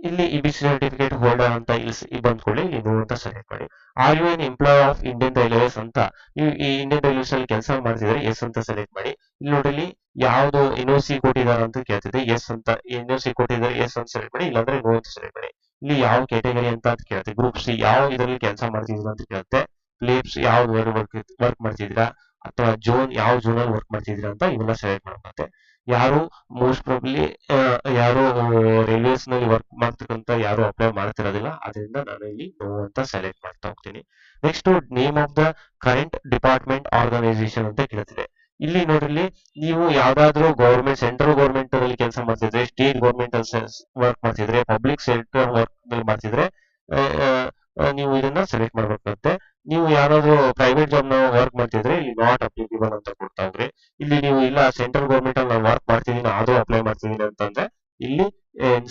ಇಲ್ಲಿ E B C certificate holder ಅಂತ ಇಲ್ಲಿ ಬಂದ್ಕೊಳ್ಳಿ ಇಲ್ಲಿ ನೋ ಅಂತ ಸೆಲೆಕ್ಟ್ ಮಾಡಿ. Are you an employ of Indian Railways ಅಂತ ನೀವು ಈ ಇಂಡಿಯನ್ ರೈಲ್ವೇಸ್ ಅಲ್ಲಿ ಕೆಲಸ ಮಾಡ್ತಿದ್ರೆ ಎಸ್ ಅಂತ ಸೆಲೆಕ್ಟ್ ಮಾಡಿ. ಇಲ್ಲಿ ನೋಡ್ರಿ, ಯಾವ್ದು ಎನ್ ಒ ಸಿ ಕೊಟ್ಟಿದ್ದಾರೆ ಅಂತ ಕೇಳ್ತಿದೆ ಎಸ್ ಅಂತ ಎನ್ ಒ ಸಿ ಕೊಟ್ಟಿದ್ದಾರೆ ಎಸ್ ಅಂತ ಸೆಲೆಕ್ಟ್ ಮಾಡಿ, ಇಲ್ಲಾಂದ್ರೆ ನೋ ಅಂತ ಸೆಲೆಕ್ಟ್ ಮಾಡಿ. ಇಲ್ಲಿ ಯಾವ ಕ್ಯಾಟಗರಿ ಅಂತ ಕೇಳ್ತೀವಿ ಗ್ರೂಪ್ ಸಿ ಯಾವ ಇದರಲ್ಲಿ ಕೆಲಸ ಮಾಡ್ತಿದ್ರು ಅಂತ ಕೇಳುತ್ತೆ ಪ್ಲೇಬ್ಸ್ ಯಾವ ವರ್ಕ್ ವರ್ಕ್ ಮಾಡ್ತಿದೀರಾ ಅಥವಾ ಜೋನ್ ಯಾವ ಜೋನ್ ಅಲ್ಲಿ ವರ್ಕ್ ಮಾಡ್ತಿದೀರಾ ಅಂತ ಇವೆಲ್ಲ ಸೆಲೆಕ್ಟ್ ಮಾಡ್ಕೊತ್ತೆ ಯಾರು ಮೋಸ್ಟ್ ಪ್ರಾಬ್ಲಿ ಯಾರು ರೈಲ್ವೇಸ್ನಲ್ಲಿ ವರ್ಕ್ ಮಾಡ್ತಕ್ಕಂತ ಯಾರು ಅಪ್ಲೈ ಮಾಡ್ತಿರೋದಿಲ್ಲ. ಅದರಿಂದ ನಾನು ಇಲ್ಲಿ ನೋ ಅಂತ ಸೆಲೆಕ್ಟ್ ಮಾಡ್ತಾ ಹೋಗ್ತೀನಿ. Next name of the current department organisation ಅಂತ ಕೇಳ್ತಿದೆ. ಇಲ್ಲಿ ನೋಡ್ರಿ, ನೀವು ಯಾವ್ದಾದ್ರು ಗೌರ್ಮೆಂಟ್ ಸೆಂಟ್ರಲ್ ಗೌರ್ಮೆಂಟ್ ಅಲ್ಲಿ ಕೆಲಸ ಮಾಡ್ತಿದ್ರೆ ಸ್ಟೇಟ್ ಗೌರ್ಮೆಂಟ್ ವರ್ಕ್ ಮಾಡ್ತಿದ್ರೆ ಪಬ್ಲಿಕ್ ಸೆಕ್ಟರ್ ವರ್ಕ್ ಮಾಡ್ತಿದ್ರೆ ನೀವು ಇದನ್ನ ಸೆಲೆಕ್ಟ್ ಮಾಡ್ಬೇಕಾಗುತ್ತೆ ನೀವು ಯಾರಾದ್ರೂ ಪ್ರೈವೇಟ್ ಜಾಬ್ನ ವರ್ಕ್ ಮಾಡ್ತಿದ್ರೆ ಇಲ್ಲಿ ನಾಟ್ ಅಪ್ಲಿಕೇಬಲ್ ಅಂತ ಕೊಡ್ತಾ ಇದ್ರಿ. ಇಲ್ಲಿ ನೀವು ಇಲ್ಲ ಸೆಂಟ್ರಲ್ ಗೌರ್ಮೆಂಟ್ ಅಲ್ಲಿ ನಾನು ವರ್ಕ್ ಮಾಡ್ತಿದ್ದೀನಿ ಅದು ಅಪ್ಲೈ ಮಾಡ್ತಿದ್ದೀನಿ ಅಂತಂದ್ರೆ ಇಲ್ಲಿ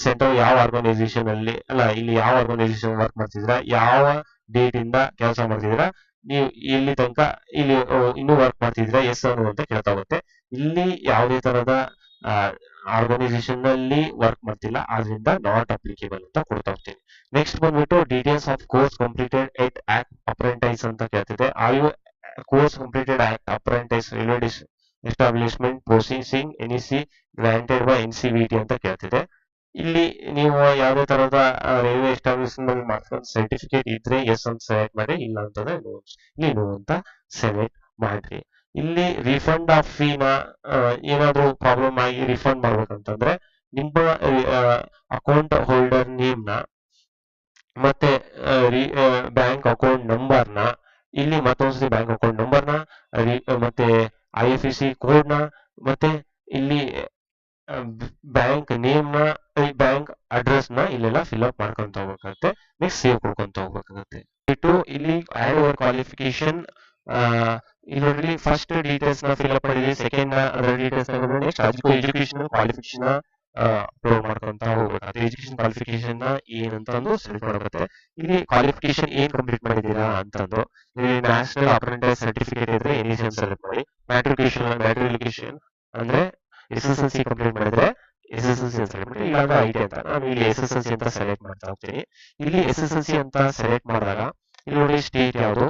ಸೆಂಟ್ರಲ್ ಯಾವ ಆರ್ಗನೈಸೇಷನ್ ಅಲ್ಲಿ, ಅಲ್ಲ, ಇಲ್ಲಿ ಯಾವ ಆರ್ಗನೈಸೇಷನ್ ವರ್ಕ್ ಮಾಡ್ತಿದ್ರ ಯಾವ ಡೇಟ್ ಇಂದ ಕೆಲಸ ಮಾಡ್ತಿದ್ರ ನೀವು ಇಲ್ಲಿ ತನಕ, ಇಲ್ಲಿ ಇನ್ನೂ ವರ್ಕ್ ಮಾಡ್ತಿದ್ದೀರಾ ಎಸ್ ಅನ್ನುವಂತ ಅಂತ ಕೇಳ್ತಾ ಹೋಗುತ್ತೆ. ಇಲ್ಲಿ ಯಾವುದೇ ತರಹದ ಆರ್ಗನೈಸೇಷನ್ನಲ್ಲಿ ವರ್ಕ್ ಮಾಡ್ತಿಲ್ಲ. ಆದ್ರಿಂದ ನಾಟ್ ಅಪ್ಲಿಕೇಬಲ್ ಅಂತ ಕೊಡ್ತಾ ಹೋಗ್ತೀನಿ. ನೆಕ್ಸ್ಟ್ ಬಂದ್ಬಿಟ್ಟು details of course completed at act apprentice ಅಂತ ಕೇಳ್ತಿದೆ are you course completed act apprentice railway establishment processing N C granted by N C T ಅಂತ ಕೇಳ್ತಿದೆ ಇಲ್ಲಿ ನೀವು ಯಾವುದೇ ತರಹದ ರೈಲ್ವೆ ಎಸ್ಟಾಬ್ಲಿಷ್ಮೆಂಟ್ ಮಾಡ್ಕೊಂಡು ಸರ್ಟಿಫಿಕೇಟ್ ಇದ್ರೆ ಎಸ್ ಅಂತ ಸೆಲೆಕ್ಟ್ ಮಾಡಿ, ಇಲ್ಲ ಅಂತಂದ್ರೆ. ಇಲ್ಲಿ ನೋ ಅಂತ ಸೆಲೆಕ್ಟ್ ಮಾಡ್ರಿ. ಇಲ್ಲಿ ರಿಫಂಡ್ ಆಫ್ ಫೀನ ಏನಾದರೂ ಪ್ರಾಬ್ಲಮ್ ಆಗಿ ರಿಫಂಡ್ ಮಾಡ್ಬೇಕಂತಂದ್ರೆ, ನಿಮ್ಮ ಅಕೌಂಟ್ ಹೋಲ್ಡರ್ ನೇಮ್ನ, ಮತ್ತೆ ಬ್ಯಾಂಕ್ ಅಕೌಂಟ್ ನಂಬರ್ನ ಇಲ್ಲಿ ಮತ್ತೊಂದ್ಸತಿ ಬ್ಯಾಂಕ್ ಅಕೌಂಟ್ ನಂಬರ್ನ ಮತ್ತೆ ಐ ಎಫ್ ಸಿ ಕೋಡ್ನ, ಮತ್ತೆ ಇಲ್ಲಿ ಬ್ಯಾಂಕ್ ನೇಮ್ನ ಬ್ಯಾಂಕ್ ಅಡ್ರೆಸ್ ಇಲ್ಲೆಲ್ಲ ಫಿಲ್ ಅಪ್ ಮಾಡ್ಕೊಂತ ಹೋಗ್ಬೇಕಾಗುತ್ತೆ. ನೆಕ್ಸ್ಟ್ ಸೇವ್ ಕೊಡ್ಕೊಂತ ಹೋಗ್ಬೇಕಾಗುತ್ತೆ. ಇಲ್ಲಿ ಆಡ್ ಓವರ್ ಕ್ವಾಲಿಫಿಕೇಶನ್ ನೋಡ್ರಿ ಫಸ್ಟ್ ಡೀಟೇಲ್ಸ್ನ ಫಿಲ್ ಅಪ್ ಮಾಡಿದ್ವಿ. ಸೆಕೆಂಡ್ ಅದರ details next education qualification upload ಮಾಡ್ಕೊಂತ ಹೋಗ್ಬೇಕಾಗುತ್ತೆ ಎಜುಕೇಶನ್ ಕ್ವಾಲಿಫಿಕೇಶನ್ನ ಏನಂತ ಒಂದು ಸೆಲೆಕ್ಟ್ ಮಾಡಬೇಕು ಇಲ್ಲಿ ಕ್ವಾಲಿಫಿಕೇಶನ್ ಏನ್ ಕಂಪ್ಲೀಟ್ ಮಾಡಿದೀರಾ ಅಂತಂದು, ಇಲ್ಲಿ ನ್ಯಾಷನಲ್ ಅಪ್ರೆಂಟಿಸ್ ಸರ್ಟಿಫಿಕೇಟ್ ಇದ್ರೆ ಎನ್ ಸೆಲೆಕ್ ಸೆಲೆಕ್ಟ್ ಮಾಡಿ? ಮ್ಯಾಟ್ರಿಕೇಶನ್ ಮ್ಯಾಟ್ರಿಕೇಶನ್ ಅಂದ್ರೆ S S L C complete ಮಾಡಿದ್ರೆ S S L C select ಮಾಡಿ. ಇಲ್ಲಾಂದ್ರೆ ಐ ಟಿ ಅಂತ. ನಾನು ಇಲ್ಲಿ ಎಸ್ ಎಸ್ ಎಲ್ ಸಿ ಅಂತ ಸೆಲೆಕ್ಟ್ ಮಾಡ್ತಾ ಹೋಗ್ತೀನಿ. ಇಲ್ಲಿ ಎಸ್ ಎಸ್ ಎಲ್ ಸಿ ಅಂತ ಸೆಲೆಕ್ಟ್ ಮಾಡಿದಾಗ, ಇಲ್ಲಿ ನೋಡಿ ಸ್ಟೇಟ್ ಯಾವುದು?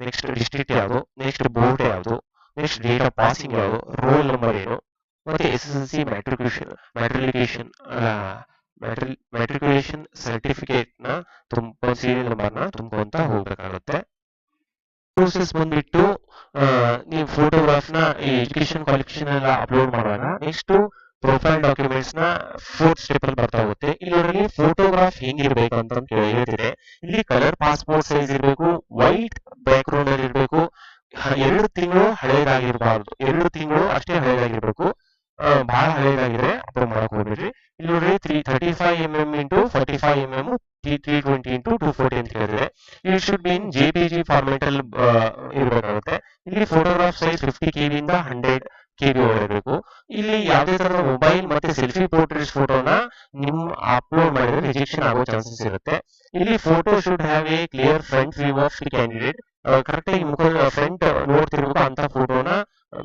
ನೆಕ್ಸ್ಟ್ ಡಿಸ್ಟ್ರಿಕ್ಟ್ ಯಾವುದು? ನೆಕ್ಸ್ಟ್ ಬೋರ್ಡ್ ಯಾವುದು? ನೆಕ್ಸ್ಟ್ ಡೇಟ್ ಆಫ್ ಪಾಸಿಂಗ್ ಯಾವುದು? ರೋಲ್ ನಂಬರ್ ಏನು? ಮತ್ತೆ S S L C matriculation matriculation matriculation ಸರ್ಟಿಫಿಕೇಟ್ನ ತುಂಬ ಸೀರಿಯಲ್ ನಂಬರ್ನ ತುಂಬ್ಕೊಂತ ಹೋಗ್ಬೇಕಾಗುತ್ತೆ. ಪ್ರೋಸೆಸ್ ಬಂದ್ಬಿಟ್ಟು ನೀವು ಫೋಟೋಗ್ರಾಫ್ನ ಎಜುಕೇಶನ್ ಕ್ವಾಲಿಫಿಕೇಶನ್ ಎಲ್ಲ ಅಪ್ಲೋಡ್ ಮಾಡುವಾಗ ನೆಕ್ಸ್ಟ್ ಪ್ರೊಫೈಲ್ ಡಾಕ್ಯುಮೆಂಟ್ಸ್ನ ಫೋರ್ತ್ ಸ್ಟೆಪ್ ಅಲ್ಲಿ ಬರ್ತಾ ಹೋಗುತ್ತೆ. ಇಲ್ಲಿ ಫೋಟೋಗ್ರಾಫ್ ಹೆಂಗಿರ್ಬೇಕು ಅಂತ ಹೇಳ್ತಿದೆ ಇಲ್ಲಿ ಕಲರ್ ಪಾಸ್ಪೋರ್ಟ್ ಸೈಜ್ ಇರಬೇಕು ವೈಟ್ ಬ್ಯಾಕ್ ಗ್ರೌಂಡ್ ಅಲ್ಲಿ ಇರಬೇಕು. ಎರಡು ತಿಂಗಳು ಹಳೇದಾಗಿರ್ಬಾರ್ದು. ಎರಡು ತಿಂಗಳು ಅಷ್ಟೇ ಹಳೇದಾಗಿರ್ಬೇಕು. ಬಹಳ ಹಳೆಯದಾಗಿದೆ ಅಪ್ರೂವ್ ಮಾಡಕ್ ಹೋಗ್ಬೇಡ್ರಿ. ಇಲ್ಲಿ ನೋಡ್ರಿ three thirty five M M into forty five M M three three twenty into two forty ಅಂತ ಹೇಳಿದ್ರೆ it should be in J P G format ಅಲ್ಲಿ ಇರಬೇಕಾಗುತ್ತೆ. ಇಲ್ಲಿ ಫೋಟೋಗ್ರಾಫ್ ಸೈಜ್ ಫಿಫ್ಟಿ ಕೆ ಇಂದ ಹಂಡ್ರೆಡ್ ಕೆ ಬಿ ಇರಬೇಕು ಇಲ್ಲಿ ಯಾವುದೇ ತರದ ಮೊಬೈಲ್ ಮತ್ತೆ ಸೆಲ್ಫಿ ಪೋರ್ಟ್ರೇಟ್ ಫೋಟೋನ ನಿಮ್ ಅಪ್ಲೋಡ್ ಮಾಡಿದ್ರೆ ರಿಜೆಕ್ಷನ್ ಆಗೋ ಚಾನ್ಸಸ್ ಇರುತ್ತೆ. ಇಲ್ಲಿ photo should have a clear front view of candidate correct ಆಗಿ ಮುಖ ಫ್ರಂಟ್ ನೋಡ್ತಿರ್ಬೇಕು ಅಂತ ಫೋಟೋನ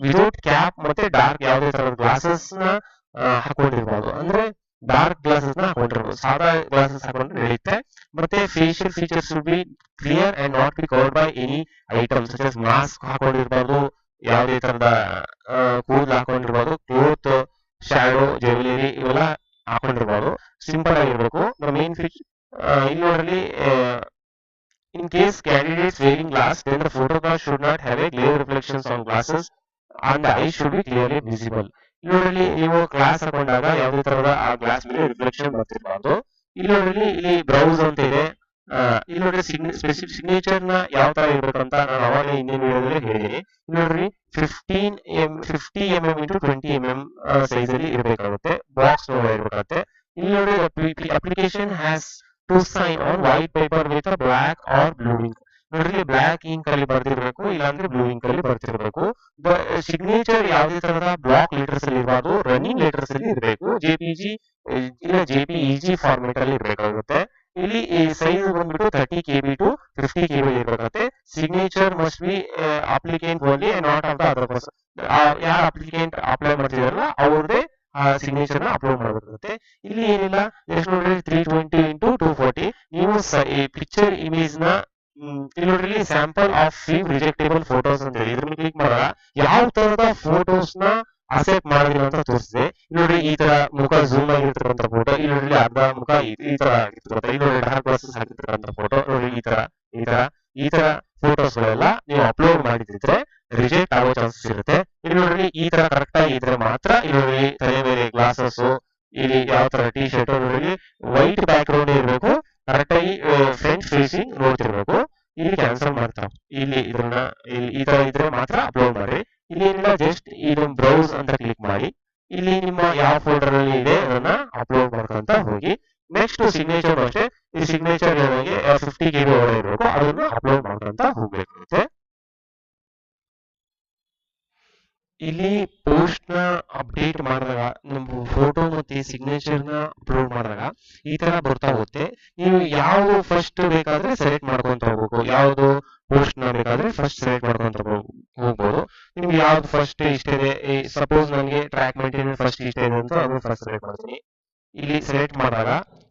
ವಿದೌಟ್ ಕ್ಯಾಪ್ ಮತ್ತೆ ಡಾರ್ಕ್ ಯಾವುದೇ ತರದ ಗ್ಲಾಸಸ್ನ ಹಾಕೊಂಡಿರ್ಬೋದು. ಅಂದ್ರೆ ಡಾರ್ಕ್ ಗ್ಲಾಸಸ್ನ ಹಾಕೊಂಡಿರ್ಬೋದು. ಸಾದಾ ಗ್ಲಾಸಸ್ ಹಾಕೊಂಡು ನಡೆಯುತ್ತೆ. ಮತ್ತೆ facial features be clear and not be covered by any item such mask ಹಾಕೊಂಡಿರ್ಬಾರ್ದು ಯಾವುದೇ ತರದ ಕೂದಲು ಹಾಕೊಂಡಿರ್ಬೋದು, ಕ್ಲೋತ್ ಶಾಡೋ ಜ್ಯುವೆಲರಿ ಇವೆಲ್ಲ ಹಾಕೊಂಡಿರ್ಬೋದು. ಸಿಂಪಲ್ ಆಗಿರ್ಬೇಕು. ಮೇನ್ ಫೀಚ್ ಇಲ್ಲಿ ನೋಡ್ರಿ in case candidates wearing glass then the photograph should not have a clear reflections on glasses and eye should be clearly visible ಇಲ್ಲಿ ನೋಡ್ರಿ ನೀವು ಗ್ಲಾಸ್ ಹಾಕೊಂಡಾಗ ಯಾವುದೇ ತರಹದ ಆ ಗ್ಲಾಸ್ ಮೇಲೆ ರಿಫ್ಲೆಕ್ಷನ್ ಬರ್ತಿರ್ಬಾರ್ದು. ಇಲ್ಲಿ ನೋಡ್ರಿ ಇಲ್ಲಿ ಬ್ರೌಸ್ ಅಂತ ಇದೆ. ಇಲ್ಲಿ ನೋಡ್ರಿ ಸ್ಪೆಸಿಫಿಕ್ ಸಿಗ್ನೇಚರ್ನ ಯಾವ ತರ ಇರ್ಬೇಕಂತ ನಾನು ಅವಾಗ ಹಿಂದಿನ ವಿಡಿಯೋದಲ್ಲಿ ಹೇಳಿದ್ದೀನಿ ನೋಡ್ರಿ fifteen M fifty M M into twenty M M size ಅಲ್ಲಿ ಇರಬೇಕಾಗುತ್ತೆ. ಬಾಕ್ಸ್ ಇರಬೇಕಾಗುತ್ತೆ. ಇಲ್ಲಿ ನೋಡ್ರಿ application has to sign on white paper with black or blue ink ನೋಡ್ರಿ ಬ್ಲಾಕ್ ಇಂಕ್ ಅಲ್ಲಿ ಬರ್ತಿರ್ಬೇಕು ಇಲ್ಲಾಂದ್ರೆ ಬ್ಲೂ ಇಂಕ್ ಅಲ್ಲಿ ಬರ್ತಿರ್ಬೇಕು ಸಿಗ್ನೇಚರ್ ಯಾವುದೇ ತರಹದ ಬ್ಲಾಕ್ ಲೆಟರ್ಸ್ ಅಲ್ಲಿ ಇರಬಾರ್ದು ರನ್ನಿಂಗ್ ಲೆಟರ್ಸ್ ಅಲ್ಲಿ ಇರಬೇಕು. ಜೆಪಿಜಿ ಇಲ್ಲ ಜೆಪಿಇಜಿ ಫಾರ್ಮೆಟ್ ಅಲ್ಲಿ ಇರಬೇಕಾಗುತ್ತೆ. ಇಲ್ಲಿ ಸೈಜ್ ಬಂದ್ಬಿಟ್ಟು thirty K B to fifty K B ಇರಬೇಕಾಗುತ್ತೆ signature must be applicant only not of the other person ಯಾರು ಅಪ್ಲಿಕೆಂಟ್ ಅಪ್ಲೈ ಮಾಡ್ತಿದಾರಲ್ಲ ಅವ್ರದೇ ಆ ಸಿಗ್ನೇಚರ್ನ ಅಪ್ಲೋಡ್ ಮಾಡಬೇಕಾಗುತ್ತೆ ಇಲ್ಲಿ ಏನಿಲ್ಲ ಎಷ್ಟು ನೋಡ್ರಿ three twenty into two forty ನೀವು ಪಿಕ್ಚರ್ ಇಮೇಜ್ನ ಇಲ್ಲಿ ನೋಡ್ರಿ sample of few rejectable photos ಅಂತ ಇದ್ರ ಕ್ಲಿಕ್ ಮಾಡಿದಾಗ ಯಾವ ತರದ ಫೋಟೋಸ್ನ ಅಸೆಪ್ಟ್ ಮಾಡಿರುವಂತ ಅಂತ ತೋರಿಸಿದೆ ನೋಡ್ರಿ ಈ ತರ ಮುಖ ಝೂಮ್ ಆಗಿರ್ತಕ್ಕಂಥ ಫೋಟೋ ಇಲ್ಲಿ ಅರ್ಧ ಮುಖ ಈ- ತರ ಆಗಿರ್ತಕ್ಕಂಥ, ಇಲ್ಲಿ ನೋಡಿ ಡಾರ್ಕ್ ಗ್ಲಾಸಸ್ ಹಾಕಿರ್ತಕ್ಕಂಥ ಫೋಟೋ ನೋಡಿ ಈ ತರ ಈ ತರ ಈ ತರ ಫೋಟೋಸ್ ಗಳೆಲ್ಲ ನೀವು ಅಪ್ಲೋಡ್ ಮಾಡಿದ್ರೆ ರಿಜೆಕ್ಟ್ ಆಗೋ ಚಾನ್ಸಸ್ ಇರುತ್ತೆ. ಇಲ್ಲಿ ನೋಡಿ ಈ ತರ ಕರೆಕ್ಟ್ ಆಗಿ ಇದ್ರೆ ಮಾತ್ರ ಇಲ್ಲಿ ನೋಡಿ ತಲೆ ಮೇಲೆ ಗ್ಲಾಸಸ್ ಇಲ್ಲಿ ಯಾವ ತರ ಟಿ ಶರ್ಟ್ ನೋಡಿ ವೈಟ್ ಬ್ಯಾಕ್ ಗ್ರೌಂಡ್ ಇರಬೇಕು ಕರೆಕ್ಟ್ ಆಗಿ ಫ್ರಂಟ್ ಫೇಸಿಂಗ್ ನೋಡ್ತಿರ್ಬೇಕು. ಇಲ್ಲಿ ಕ್ಯಾನ್ಸಲ್ ಮಾಡ್ತಾವ ಇಲ್ಲಿ ಇದನ್ನ ಈ ತರ ಇದ್ರೆ ಮಾತ್ರ ಅಪ್ಲೋಡ್ ಮಾಡ್ರಿ ಇಲ್ಲಿ ಏನಿಲ್ಲ ಜಸ್ಟ್ ಇದೊಂದು ಬ್ರೌಸ್ ಅಂತ ಕ್ಲಿಕ್ ಮಾಡಿ. ಇಲ್ಲಿ ನಿಮ್ಮ ಯಾವ ಫೋಲ್ಡರ್ ಅಲ್ಲಿ ಇದೆ ಅದನ್ನ ಅಪ್ಲೋಡ್ ಮಾಡ್ಕೊಂತ ಹೋಗಿ. ನೆಕ್ಸ್ಟ್ ಸಿಗ್ನೇಚರ್ ಅಷ್ಟೇ. ಈ ಸಿಗ್ನೇಚರ್ ನನಗೆ ಫಿಫ್ಟಿ ಕೆ ಬಿ ಒಳಗೆ ಇರಬೇಕು ಅದನ್ನ ಅಪ್ಲೋಡ್ ಮಾಡ್ಕೊಂತ ಹೋಗ್ಬೇಕಾಗುತ್ತೆ. ಇಲ್ಲಿ ಪೋಸ್ಟ್ನ ಅಪ್ಡೇಟ್ ಮಾಡಿದಾಗ ನಮ್ಮ ಫೋಟೋ ಮತ್ತೆ ಸಿಗ್ನೇಚರ್ನ ಅಪ್ಲೋಡ್ ಮಾಡಿದಾಗ ಈ ತರ ಬರ್ತಾ ಹೋಗುತ್ತೆ. ನೀವು ಯಾವ್ದು ಫಸ್ಟ್ ಬೇಕಾದ್ರೆ ಸೆಲೆಕ್ಟ್ ಮಾಡ್ಕೊಂತ ಹೋಗ್ಬೇಕು. ಯಾವ್ದು ಪೋಸ್ಟ್ನ ಬೇಕಾದ್ರೆ ಫಸ್ಟ್ ಸೆಲೆಕ್ಟ್ ಮಾಡ್ಕೊಂತ ಹೋಗ್- ಹೋಗ್ಬೋದು. ನಿಮ್ಗೆ ಯಾವ್ದು ಫಸ್ಟ್ ಇಷ್ಟ ಇದೆ ಸಪೋಸ್ ನನಗೆ ಟ್ರ್ಯಾಕ್ ಮೇಂಟೈನ್ ಫಸ್ಟ್ ಇಷ್ಟ ಇದೆ ಅಂತ ಅದನ್ನ ಫಸ್ಟ್ ಸೆಲೆಕ್ಟ್ ಮಾಡ್ತೀನಿ. ಇಲ್ಲಿ ಸೆಲೆಕ್ಟ್ ಮಾಡಿದಾಗ,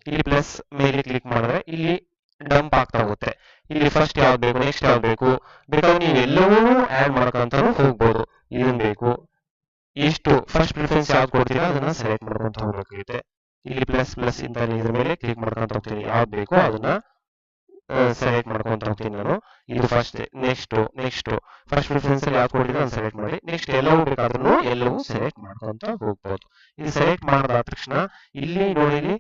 ಇಲ್ಲಿ ಪ್ಲಸ್ ಮೇಲೆ ಕ್ಲಿಕ್ ಮಾಡಿದ್ರೆ ಇಲ್ಲಿ ಡಂಪ್ ಆಗ್ತಾ ಹೋಗುತ್ತೆ. ಇಲ್ಲಿ ಫಸ್ಟ್ ಯಾವ್ದು ಬೇಕು ನೆಕ್ಸ್ಟ್ ಯಾವ್ದು ಬೇಕು? ಬೇಕಾದ್ರೆ ನೀವು ಎಲ್ಲವೂ ಆಡ್ ಮಾಡ್ಕೊಂತಾನು ಹೋಗ್ಬೋದು. ಇದನ್ ಬೇಕು? ಎಷ್ಟು ಫಸ್ಟ್ ಪ್ರಿಫರೆನ್ಸ್ ಯಾವ್ದು ಕೊಡ್ತೀರಾ ಅದನ್ನ ಸೆಲೆಕ್ಟ್ ಮಾಡ್ಕೊಂತ ಹೋಗ್ಬೇಕಾಗುತ್ತೆ. ಇಲ್ಲಿ ಪ್ಲಸ್ ಪ್ಲಸ್ ಇಂತ ಇದ್ರ ಮೇಲೆ ಕ್ಲಿಕ್ ಮಾಡ್ಕೊಂತ ಹೋಗ್ತೀನಿ. ಯಾವ್ದು ಬೇಕೋ ಅದನ್ನ ಸೆಲೆಕ್ಟ್ ಮಾಡ್ಕೊಂತ ಹೋಗ್ತೀನಿ ನಾನು ಇದು first next next first preference ಅಲ್ಲಿ ಯಾವ್ದು ಕೊಡಿದ್ರೆ ಸೆಲೆಕ್ಟ್ ಮಾಡಿ ನೆಕ್ಸ್ಟ್ ಎಲ್ಲವೂ ಬೇಕಾದ್ರೂ ಎಲ್ಲವೂ ಸೆಲೆಕ್ಟ್ ಮಾಡ್ಕೊಂತ ಹೋಗ್ಬೋದು ಇದು ಸೆಲೆಕ್ಟ್ ಮಾಡಿದ ತಕ್ಷಣ ಇಲ್ಲಿ ನೋಡಿ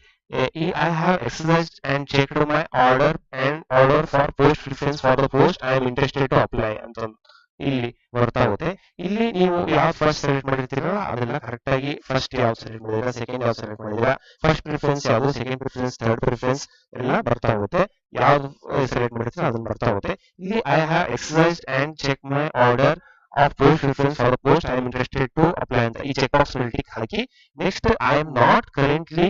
ಈ I have exercise and checked my order and order for post preference for the post I am interested to apply ಅಂತ ಇಲ್ಲಿ ಬರ್ತಾ ಹೋಗುತ್ತೆ. ಇಲ್ಲಿ ನೀವು ಯಾವ್ದು ಫಸ್ಟ್ ಸೆಲೆಕ್ಟ್ ಮಾಡಿರ್ತೀರಲ್ಲ, ಅದೆಲ್ಲ ಕರೆಕ್ಟ್ ಆಗಿ ಫಸ್ಟ್ ಯಾವ್ದು ಸೆಲೆಕ್ಟ್ ಮಾಡಿದಿರಾ ಸೆಕೆಂಡ್ ಯಾವ್ದು ಸೆಲೆಕ್ಟ್ ಮಾಡಿದಿರಾ ಫಸ್ಟ್ ಪ್ರಿಫರೆನ್ಸ್ ಯಾವ್ದು ಸೆಕೆಂಡ್ ಪ್ರಿಫರೆನ್ಸ್ ಥರ್ಡ್ ಪ್ರಿಫರೆನ್ಸ್ ಎಲ್ಲ ಬರ್ತಾ ಹೋಗುತ್ತೆ. ಯಾವ್ದು ಸೆಲೆಕ್ಟ್ ಮಾಡಿರ್ತೀರ ಅದನ್ನ ಬರ್ತಾ ಹೋಗುತ್ತೆ. ಇಲ್ಲಿ I have exercised and check my order of post preference for post I am interested to apply ಅಂತ ಈ ಚೆಕ್ ಬಾಕ್ಸ್ ಮೇಲೆ tick hockey next I am not currently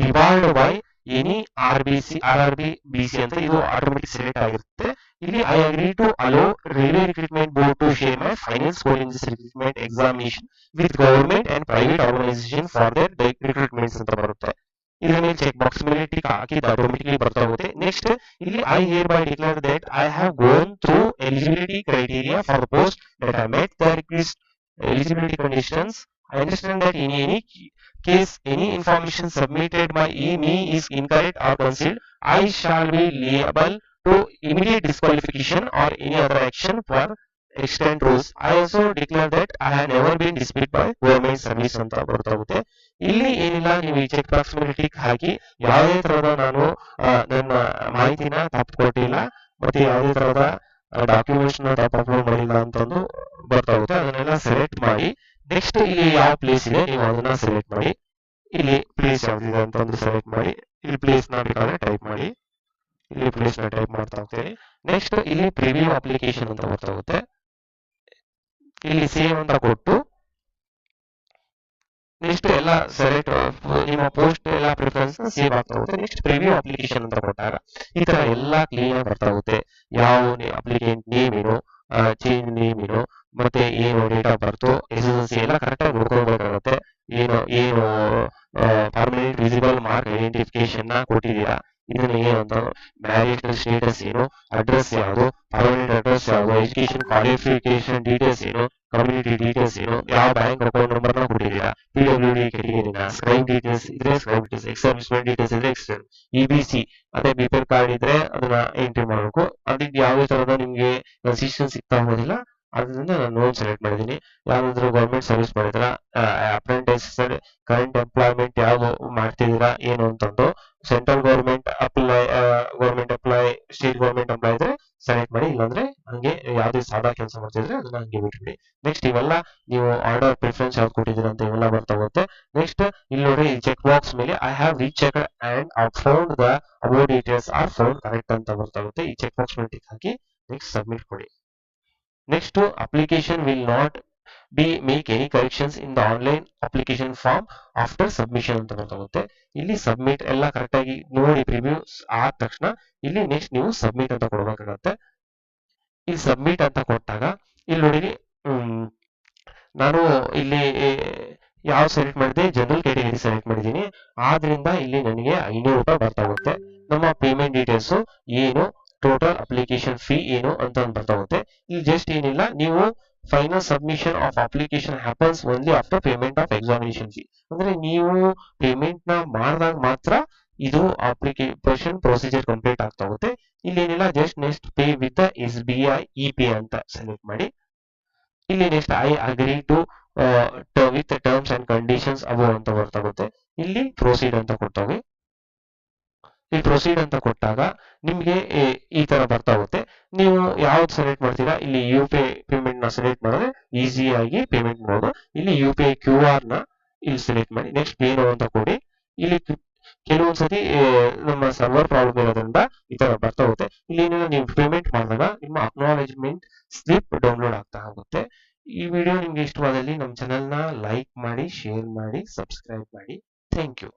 divide by any R B C R R B B C ಅಂತ ಇದು automatic select ಆಗಿರುತ್ತೆ ಇಲ್ಲಿ I agree to allow railway recruitment board to share my final score in this recruitment examination with government and private organisation for their recruitments ಅಂತ ಬರುತ್ತೆ ಇದರ ಮೇಲೆ check box ಮೇಲೆ tick ಹಾಕಿದ್ದು ಆಟೋಮೆಟಿಕ್ಲಿ ಬರ್ತಾ ಹೋಗುತ್ತೆ ನೆಕ್ಸ್ಟ್ ಇಲ್ಲಿ I hereby declare that I have gone through eligibility criteria for the post that I met the request eligibility conditions. I understand that in any case any information submitted by e me is incorrect or concealed, I shall be liable to immediate disqualification or any other action for extent rules. I also declare that I have never been disputed by government service ಅಂತ ಬರ್ತಾ ಹೋಗುತ್ತೆ ಇಲ್ಲಿ ಏನಿಲ್ಲ ನೀವು ಈ check box ಮೇಲೆ tick ಹಾಕಿ ಯಾವುದೇ ತರಹದ ನಾನು ನನ್ನ ಮಾಹಿತಿನ ತಪ್ಪು ಕೊಟ್ಟಿಲ್ಲ ಮತ್ತೆ ಯಾವುದೇ ತರಹದ ಡಾಕ್ಯುಮೆಂಟ್ಸ್ನ ತಪ್ಪು ಮಾಡಿಲ್ಲ ಅಂತಂದು ಬರ್ತಾ ಹೋಗುತ್ತೆ ಅದನ್ನೆಲ್ಲ ಸೆಲೆಕ್ಟ್ ಮಾಡಿ ನೆಕ್ಸ್ಟ್ ಇಲ್ಲಿ ಯಾವ ಪ್ಲೇಸ್ ಇದೆ, ನೀವು ಅದನ್ನ ಸೆಲೆಕ್ಟ್ ಮಾಡಿ. ಇಲ್ಲಿ ಪ್ಲೇಸ್ ಯಾವ್ದಿದೆ ಒಂದು ಸೆಲೆಕ್ಟ್ ಮಾಡಿ. ಇಲ್ಲಿ ಪ್ಲೇಸ್ನ ಬೇಕಾದ್ರೆ ಟೈಪ್ ಮಾಡಿ. ಇಲ್ಲಿ ಪ್ಲೇಸ್ನ ಟೈಪ್ ಮಾಡ್ತಾ ಹೋಗ್ತೀನಿ ನೆಕ್ಸ್ಟ್ ಇಲ್ಲಿ ಪ್ರಿವ್ಯೂ ಅಪ್ಲಿಕೇಶನ್ ಅಂತ ಬರ್ತಾ ಹೋಗುತ್ತೆ. ಇಲ್ಲಿ ಸೇವ್ ಅಂತ ಕೊಟ್ಟು. ನೆಕ್ಸ್ಟ್ ಎಲ್ಲ ಸೆಲೆಕ್ಟ್ ನಿಮ್ಮ ಪೋಸ್ಟ್ ಎಲ್ಲ ಪ್ರಿಫರೆನ್ಸ್ ಸೇವ್ ಆಗ್ತಾ ಹೋಗುತ್ತೆ. ನೆಕ್ಸ್ಟ್ ಪ್ರಿವ್ಯೂ ಅಪ್ಲಿಕೇಶನ್ ಅಂತ ಕೊಟ್ಟಾಗ ಈ ತರ ಎಲ್ಲ ಕ್ಲೀನ್ ಆಗಿ ಬರ್ತಾ ಹೋಗುತ್ತೆ. ಯಾವ ಅಪ್ಲಿಕೇಶನ್ ನೇಮ್ ಏನು ಚೇಂಜ್ ನೇಮ್ ಏನು ಮತ್ತೆ ಏನು date of birth S S L C ಎಲ್ಲ ಕರೆಕ್ಟ್ ಆಗಿ ನೋಡ್ಕೋಬೇಕಾಗುತ್ತೆ ಏನು ಏನು ಪರ್ಮನೆಂಟ್ ವಿಸಿಬಲ್ ಮಾರ್ಕ್ ಐಡೆಂಟಿಫಿಕೇಶನ್ ಕೊಟ್ಟಿದ್ದೀರಾ? ಇದನ್ನ ಏನು ಅಂತ ಮ್ಯಾರಿಟಲ್ ಸ್ಟೇಟಸ್ ಏನು ಅಡ್ರೆಸ್ ಯಾವುದು ಪರ್ಮನೆಂಟ್ ಅಡ್ರೆಸ್ ಯಾವುದು ಎಜುಕೇಶನ್ ಕ್ವಾಲಿಫಿಕೇಶನ್ ಡೀಟೇಲ್ಸ್ ಏನು ಕಮ್ಯುನಿಟಿ ಡೀಟೇಲ್ಸ್ ಏನು, ಯಾವ ಬ್ಯಾಂಕ್ ಅಕೌಂಟ್ ನಂಬರ್ನ ಕೊಟ್ಟಿದ್ದೀರಾ? ಪಿ ಡಬ್ಲ್ಯೂ ಡಿ ಕೆಟಗರಿನ ಸ್ಕ್ರೈಬ್ ಡೀಟೇಲ್ಸ್ ಇದ್ರೆ scribe details ex servicemen details ಇದ್ರೆ ಎಕ್ಸ್ಟರ್ನ್ ಇ ಬಿ ಸಿ ಅದೇ ಬಿ ಪಿ ಎಲ್ ಕಾರ್ಡ್ ಇದ್ರೆ ಅದನ್ನ ಎಂಟ್ರಿ ಮಾಡಬೇಕು. ಅದಕ್ಕೆ ಯಾವುದೇ ತರಹದ ನಿಮ್ಗೆ ಕನ್ಸಿಸ್ಟೆನ್ಸ್ ಸಿಗ್ತಾ ಹೋಗೋದಿಲ್ಲ. ಅದರಿಂದ ನಾನು ನೋನ್ ಸೆಲೆಕ್ಟ್ ಮಾಡಿದ್ದೀನಿ. ಯಾವ್ದಾದ್ರು ಗೌರ್ಮೆಂಟ್ ಸರ್ವಿಸ್ ಮಾಡಿದ್ರ ಅಪ್ರೆಂಟಿಸ್ ಕರೆಂಟ್ ಎಂಪ್ಲಾಯ್ಮೆಂಟ್ ಯಾವ ಮಾಡ್ತಿದ್ದೀರಾ, ಏನು ಅಂತಂದು central government apply government apply state government apply ಇದ್ರೆ ಸೆಲೆಕ್ಟ್ ಮಾಡಿ, ಇಲ್ಲಾಂದ್ರೆ ಹಂಗೆ ಯಾವ್ದೇ ಸಾದಾ ಕೆಲಸ ಮಾಡ್ತಿದ್ರೆ ಅದನ್ನ ಹಂಗೆ ಬಿಟ್ಬಿಡಿ. ನೆಕ್ಸ್ಟ್ ಇವೆಲ್ಲ ನೀವು ಆರ್ಡರ್ ಪ್ರಿಫರೆನ್ಸ್ ಯಾವ್ದು ಕೊಟ್ಟಿದ್ದೀರಾ ಅಂತ ಇವೆಲ್ಲ ಬರ್ತಾ ಹೋಗುತ್ತೆ. ನೆಕ್ಸ್ಟ್ ಇಲ್ಲಿ ನೋಡಿ ಚೆಕ್ ಬಾಕ್ಸ್ ಮೇಲೆ I have recheck and found the above details are found correct ಅಂತ ಬರ್ತಾ ಹೋಗುತ್ತೆ. ಈ ಚೆಕ್ ಬಾಕ್ಸ್ ಮೇಲೆ ಟಿಕ್ ಹಾಕಿ ನೆಕ್ಸ್ಟ್ ಸಬ್ಮಿಟ್ ಕೊಡಿ. Next application will not be make any corrections in the online application form after submission ಅಂತ ಗೊತ್ತಾಗುತ್ತೆ. ಇಲ್ಲಿ ಸಬ್ಮಿಟ್ ಎಲ್ಲ ಕರೆಕ್ಟ್ ಆಗಿ ನೋಡಿ ಪ್ರಿವ್ಯೂಸ್ ಆದ ತಕ್ಷಣ ಇಲ್ಲಿ ನೆಕ್ಸ್ಟ್ ನೀವು ಸಬ್ಮಿಟ್ ಅಂತ ಕೊಡಬೇಕಾಗತ್ತೆ. ಈ ಸಬ್ಮಿಟ್ ಅಂತ ಕೊಟ್ಟಾಗ ಇಲ್ಲಿ ನೋಡಿ ನಾನು ಇಲ್ಲಿ ಯಾವ ಸೆಲೆಕ್ಟ್ ಮಾಡಿದೆ? ಜನರಲ್ ಕ್ಯಾಟಗರಿ ಸೆಲೆಕ್ಟ್ ಮಾಡಿದ್ದೀನಿ. ಆದ್ರಿಂದ ಇಲ್ಲಿ ನನಗೆ ಐನೂರು ರೂಪಾಯಿ ಬರ್ತಾ ಹೋಗುತ್ತೆ. ನಮ್ಮ ಪೇಮೆಂಟ್ ಡೀಟೇಲ್ಸ್ ಏನು? ಟೋಟಲ್ ಅಪ್ಲಿಕೇಶನ್ ಫೀ ಏನು ಅಂತ ಬರ್ತಾಗುತ್ತೆ ಬರ್ತಾ ಇಲ್ಲಿ ಜಸ್ಟ್ ಏನಿಲ್ಲ, ನೀವು final submission of application happens only after payment of examination fee ಅಂದ್ರೆ ನೀವು ಪೇಮೆಂಟ್ನ ಮಾಡಿದಾಗ ಮಾತ್ರ ಇದು ಅಪ್ಲಿಕೇಶನ್ ಪ್ರೊಸೀಜರ್ ಕಂಪ್ಲೀಟ್ ಆಗ್ತಾ ಹೋಗುತ್ತೆ ಇಲ್ಲಿ ಏನಿಲ್ಲ just next pay with S B I E pay ಅಂತ ಸೆಲೆಕ್ಟ್ ಮಾಡಿ. ಇಲ್ಲಿ next I agree to with terms and conditions above ಅಂತ ಬರ್ತಾಗುತ್ತೆ ಇಲ್ಲಿ ಪ್ರೊಸೀಡ್ ಅಂತ ಕೊಡ್ತಾವೆ. ಈ ಪ್ರೊಸೀಡ್ ಅಂತ ಕೊಟ್ಟಾಗ ನಿಮಗೆ ಈ- ತರ ಬರ್ತಾ ಹೋಗುತ್ತೆ. ನೀವು ಯಾವ್ದು ಸೆಲೆಕ್ಟ್ ಮಾಡ್ತೀರಾ, ಇಲ್ಲಿ ಯು ಪಿ ಐ ಪೇಮೆಂಟ್ನ ಸೆಲೆಕ್ಟ್ ಮಾಡಿದ್ರೆ ಈಸಿಯಾಗಿ ಪೇಮೆಂಟ್ ಮಾಡೋದು ಇಲ್ಲಿ ಯು ಪಿ ಐ ಕ್ಯೂ ಆರ್ನ ಇಲ್ಲಿ ಸೆಲೆಕ್ಟ್ ಮಾಡಿ ನೆಕ್ಸ್ಟ್ ಪೇ ನೋ ಅಂತ ಕೊಡಿ. ಇಲ್ಲಿ ಕೆಲವೊಂದ್ಸತಿ ನಮ್ಮ ಸರ್ವರ್ ಪ್ರಾಬ್ಲಮ್ ಇರೋದ್ರಿಂದ ಈ ತರ ಬರ್ತಾ ಹೋಗುತ್ತೆ. ಇಲ್ಲಿ ನೀವು ಪೇಮೆಂಟ್ ಮಾಡಿದಾಗ ನಿಮ್ಮ ಅಕ್ನಾಲೇಜ್ಮೆಂಟ್ ಸ್ಲಿಪ್ ಡೌನ್ಲೋಡ್ ಆಗ್ತಾ ಹೋಗುತ್ತೆ. ಈ ವಿಡಿಯೋ ನಿಮ್ಗೆ ಇಷ್ಟವಾದಲ್ಲಿ ನಮ್ಮ ಚಾನೆಲ್ನ ಲೈಕ್ ಮಾಡಿ ಶೇರ್ ಮಾಡಿ ಸಬ್ಸ್ಕ್ರೈಬ್ ಮಾಡಿ. Thank you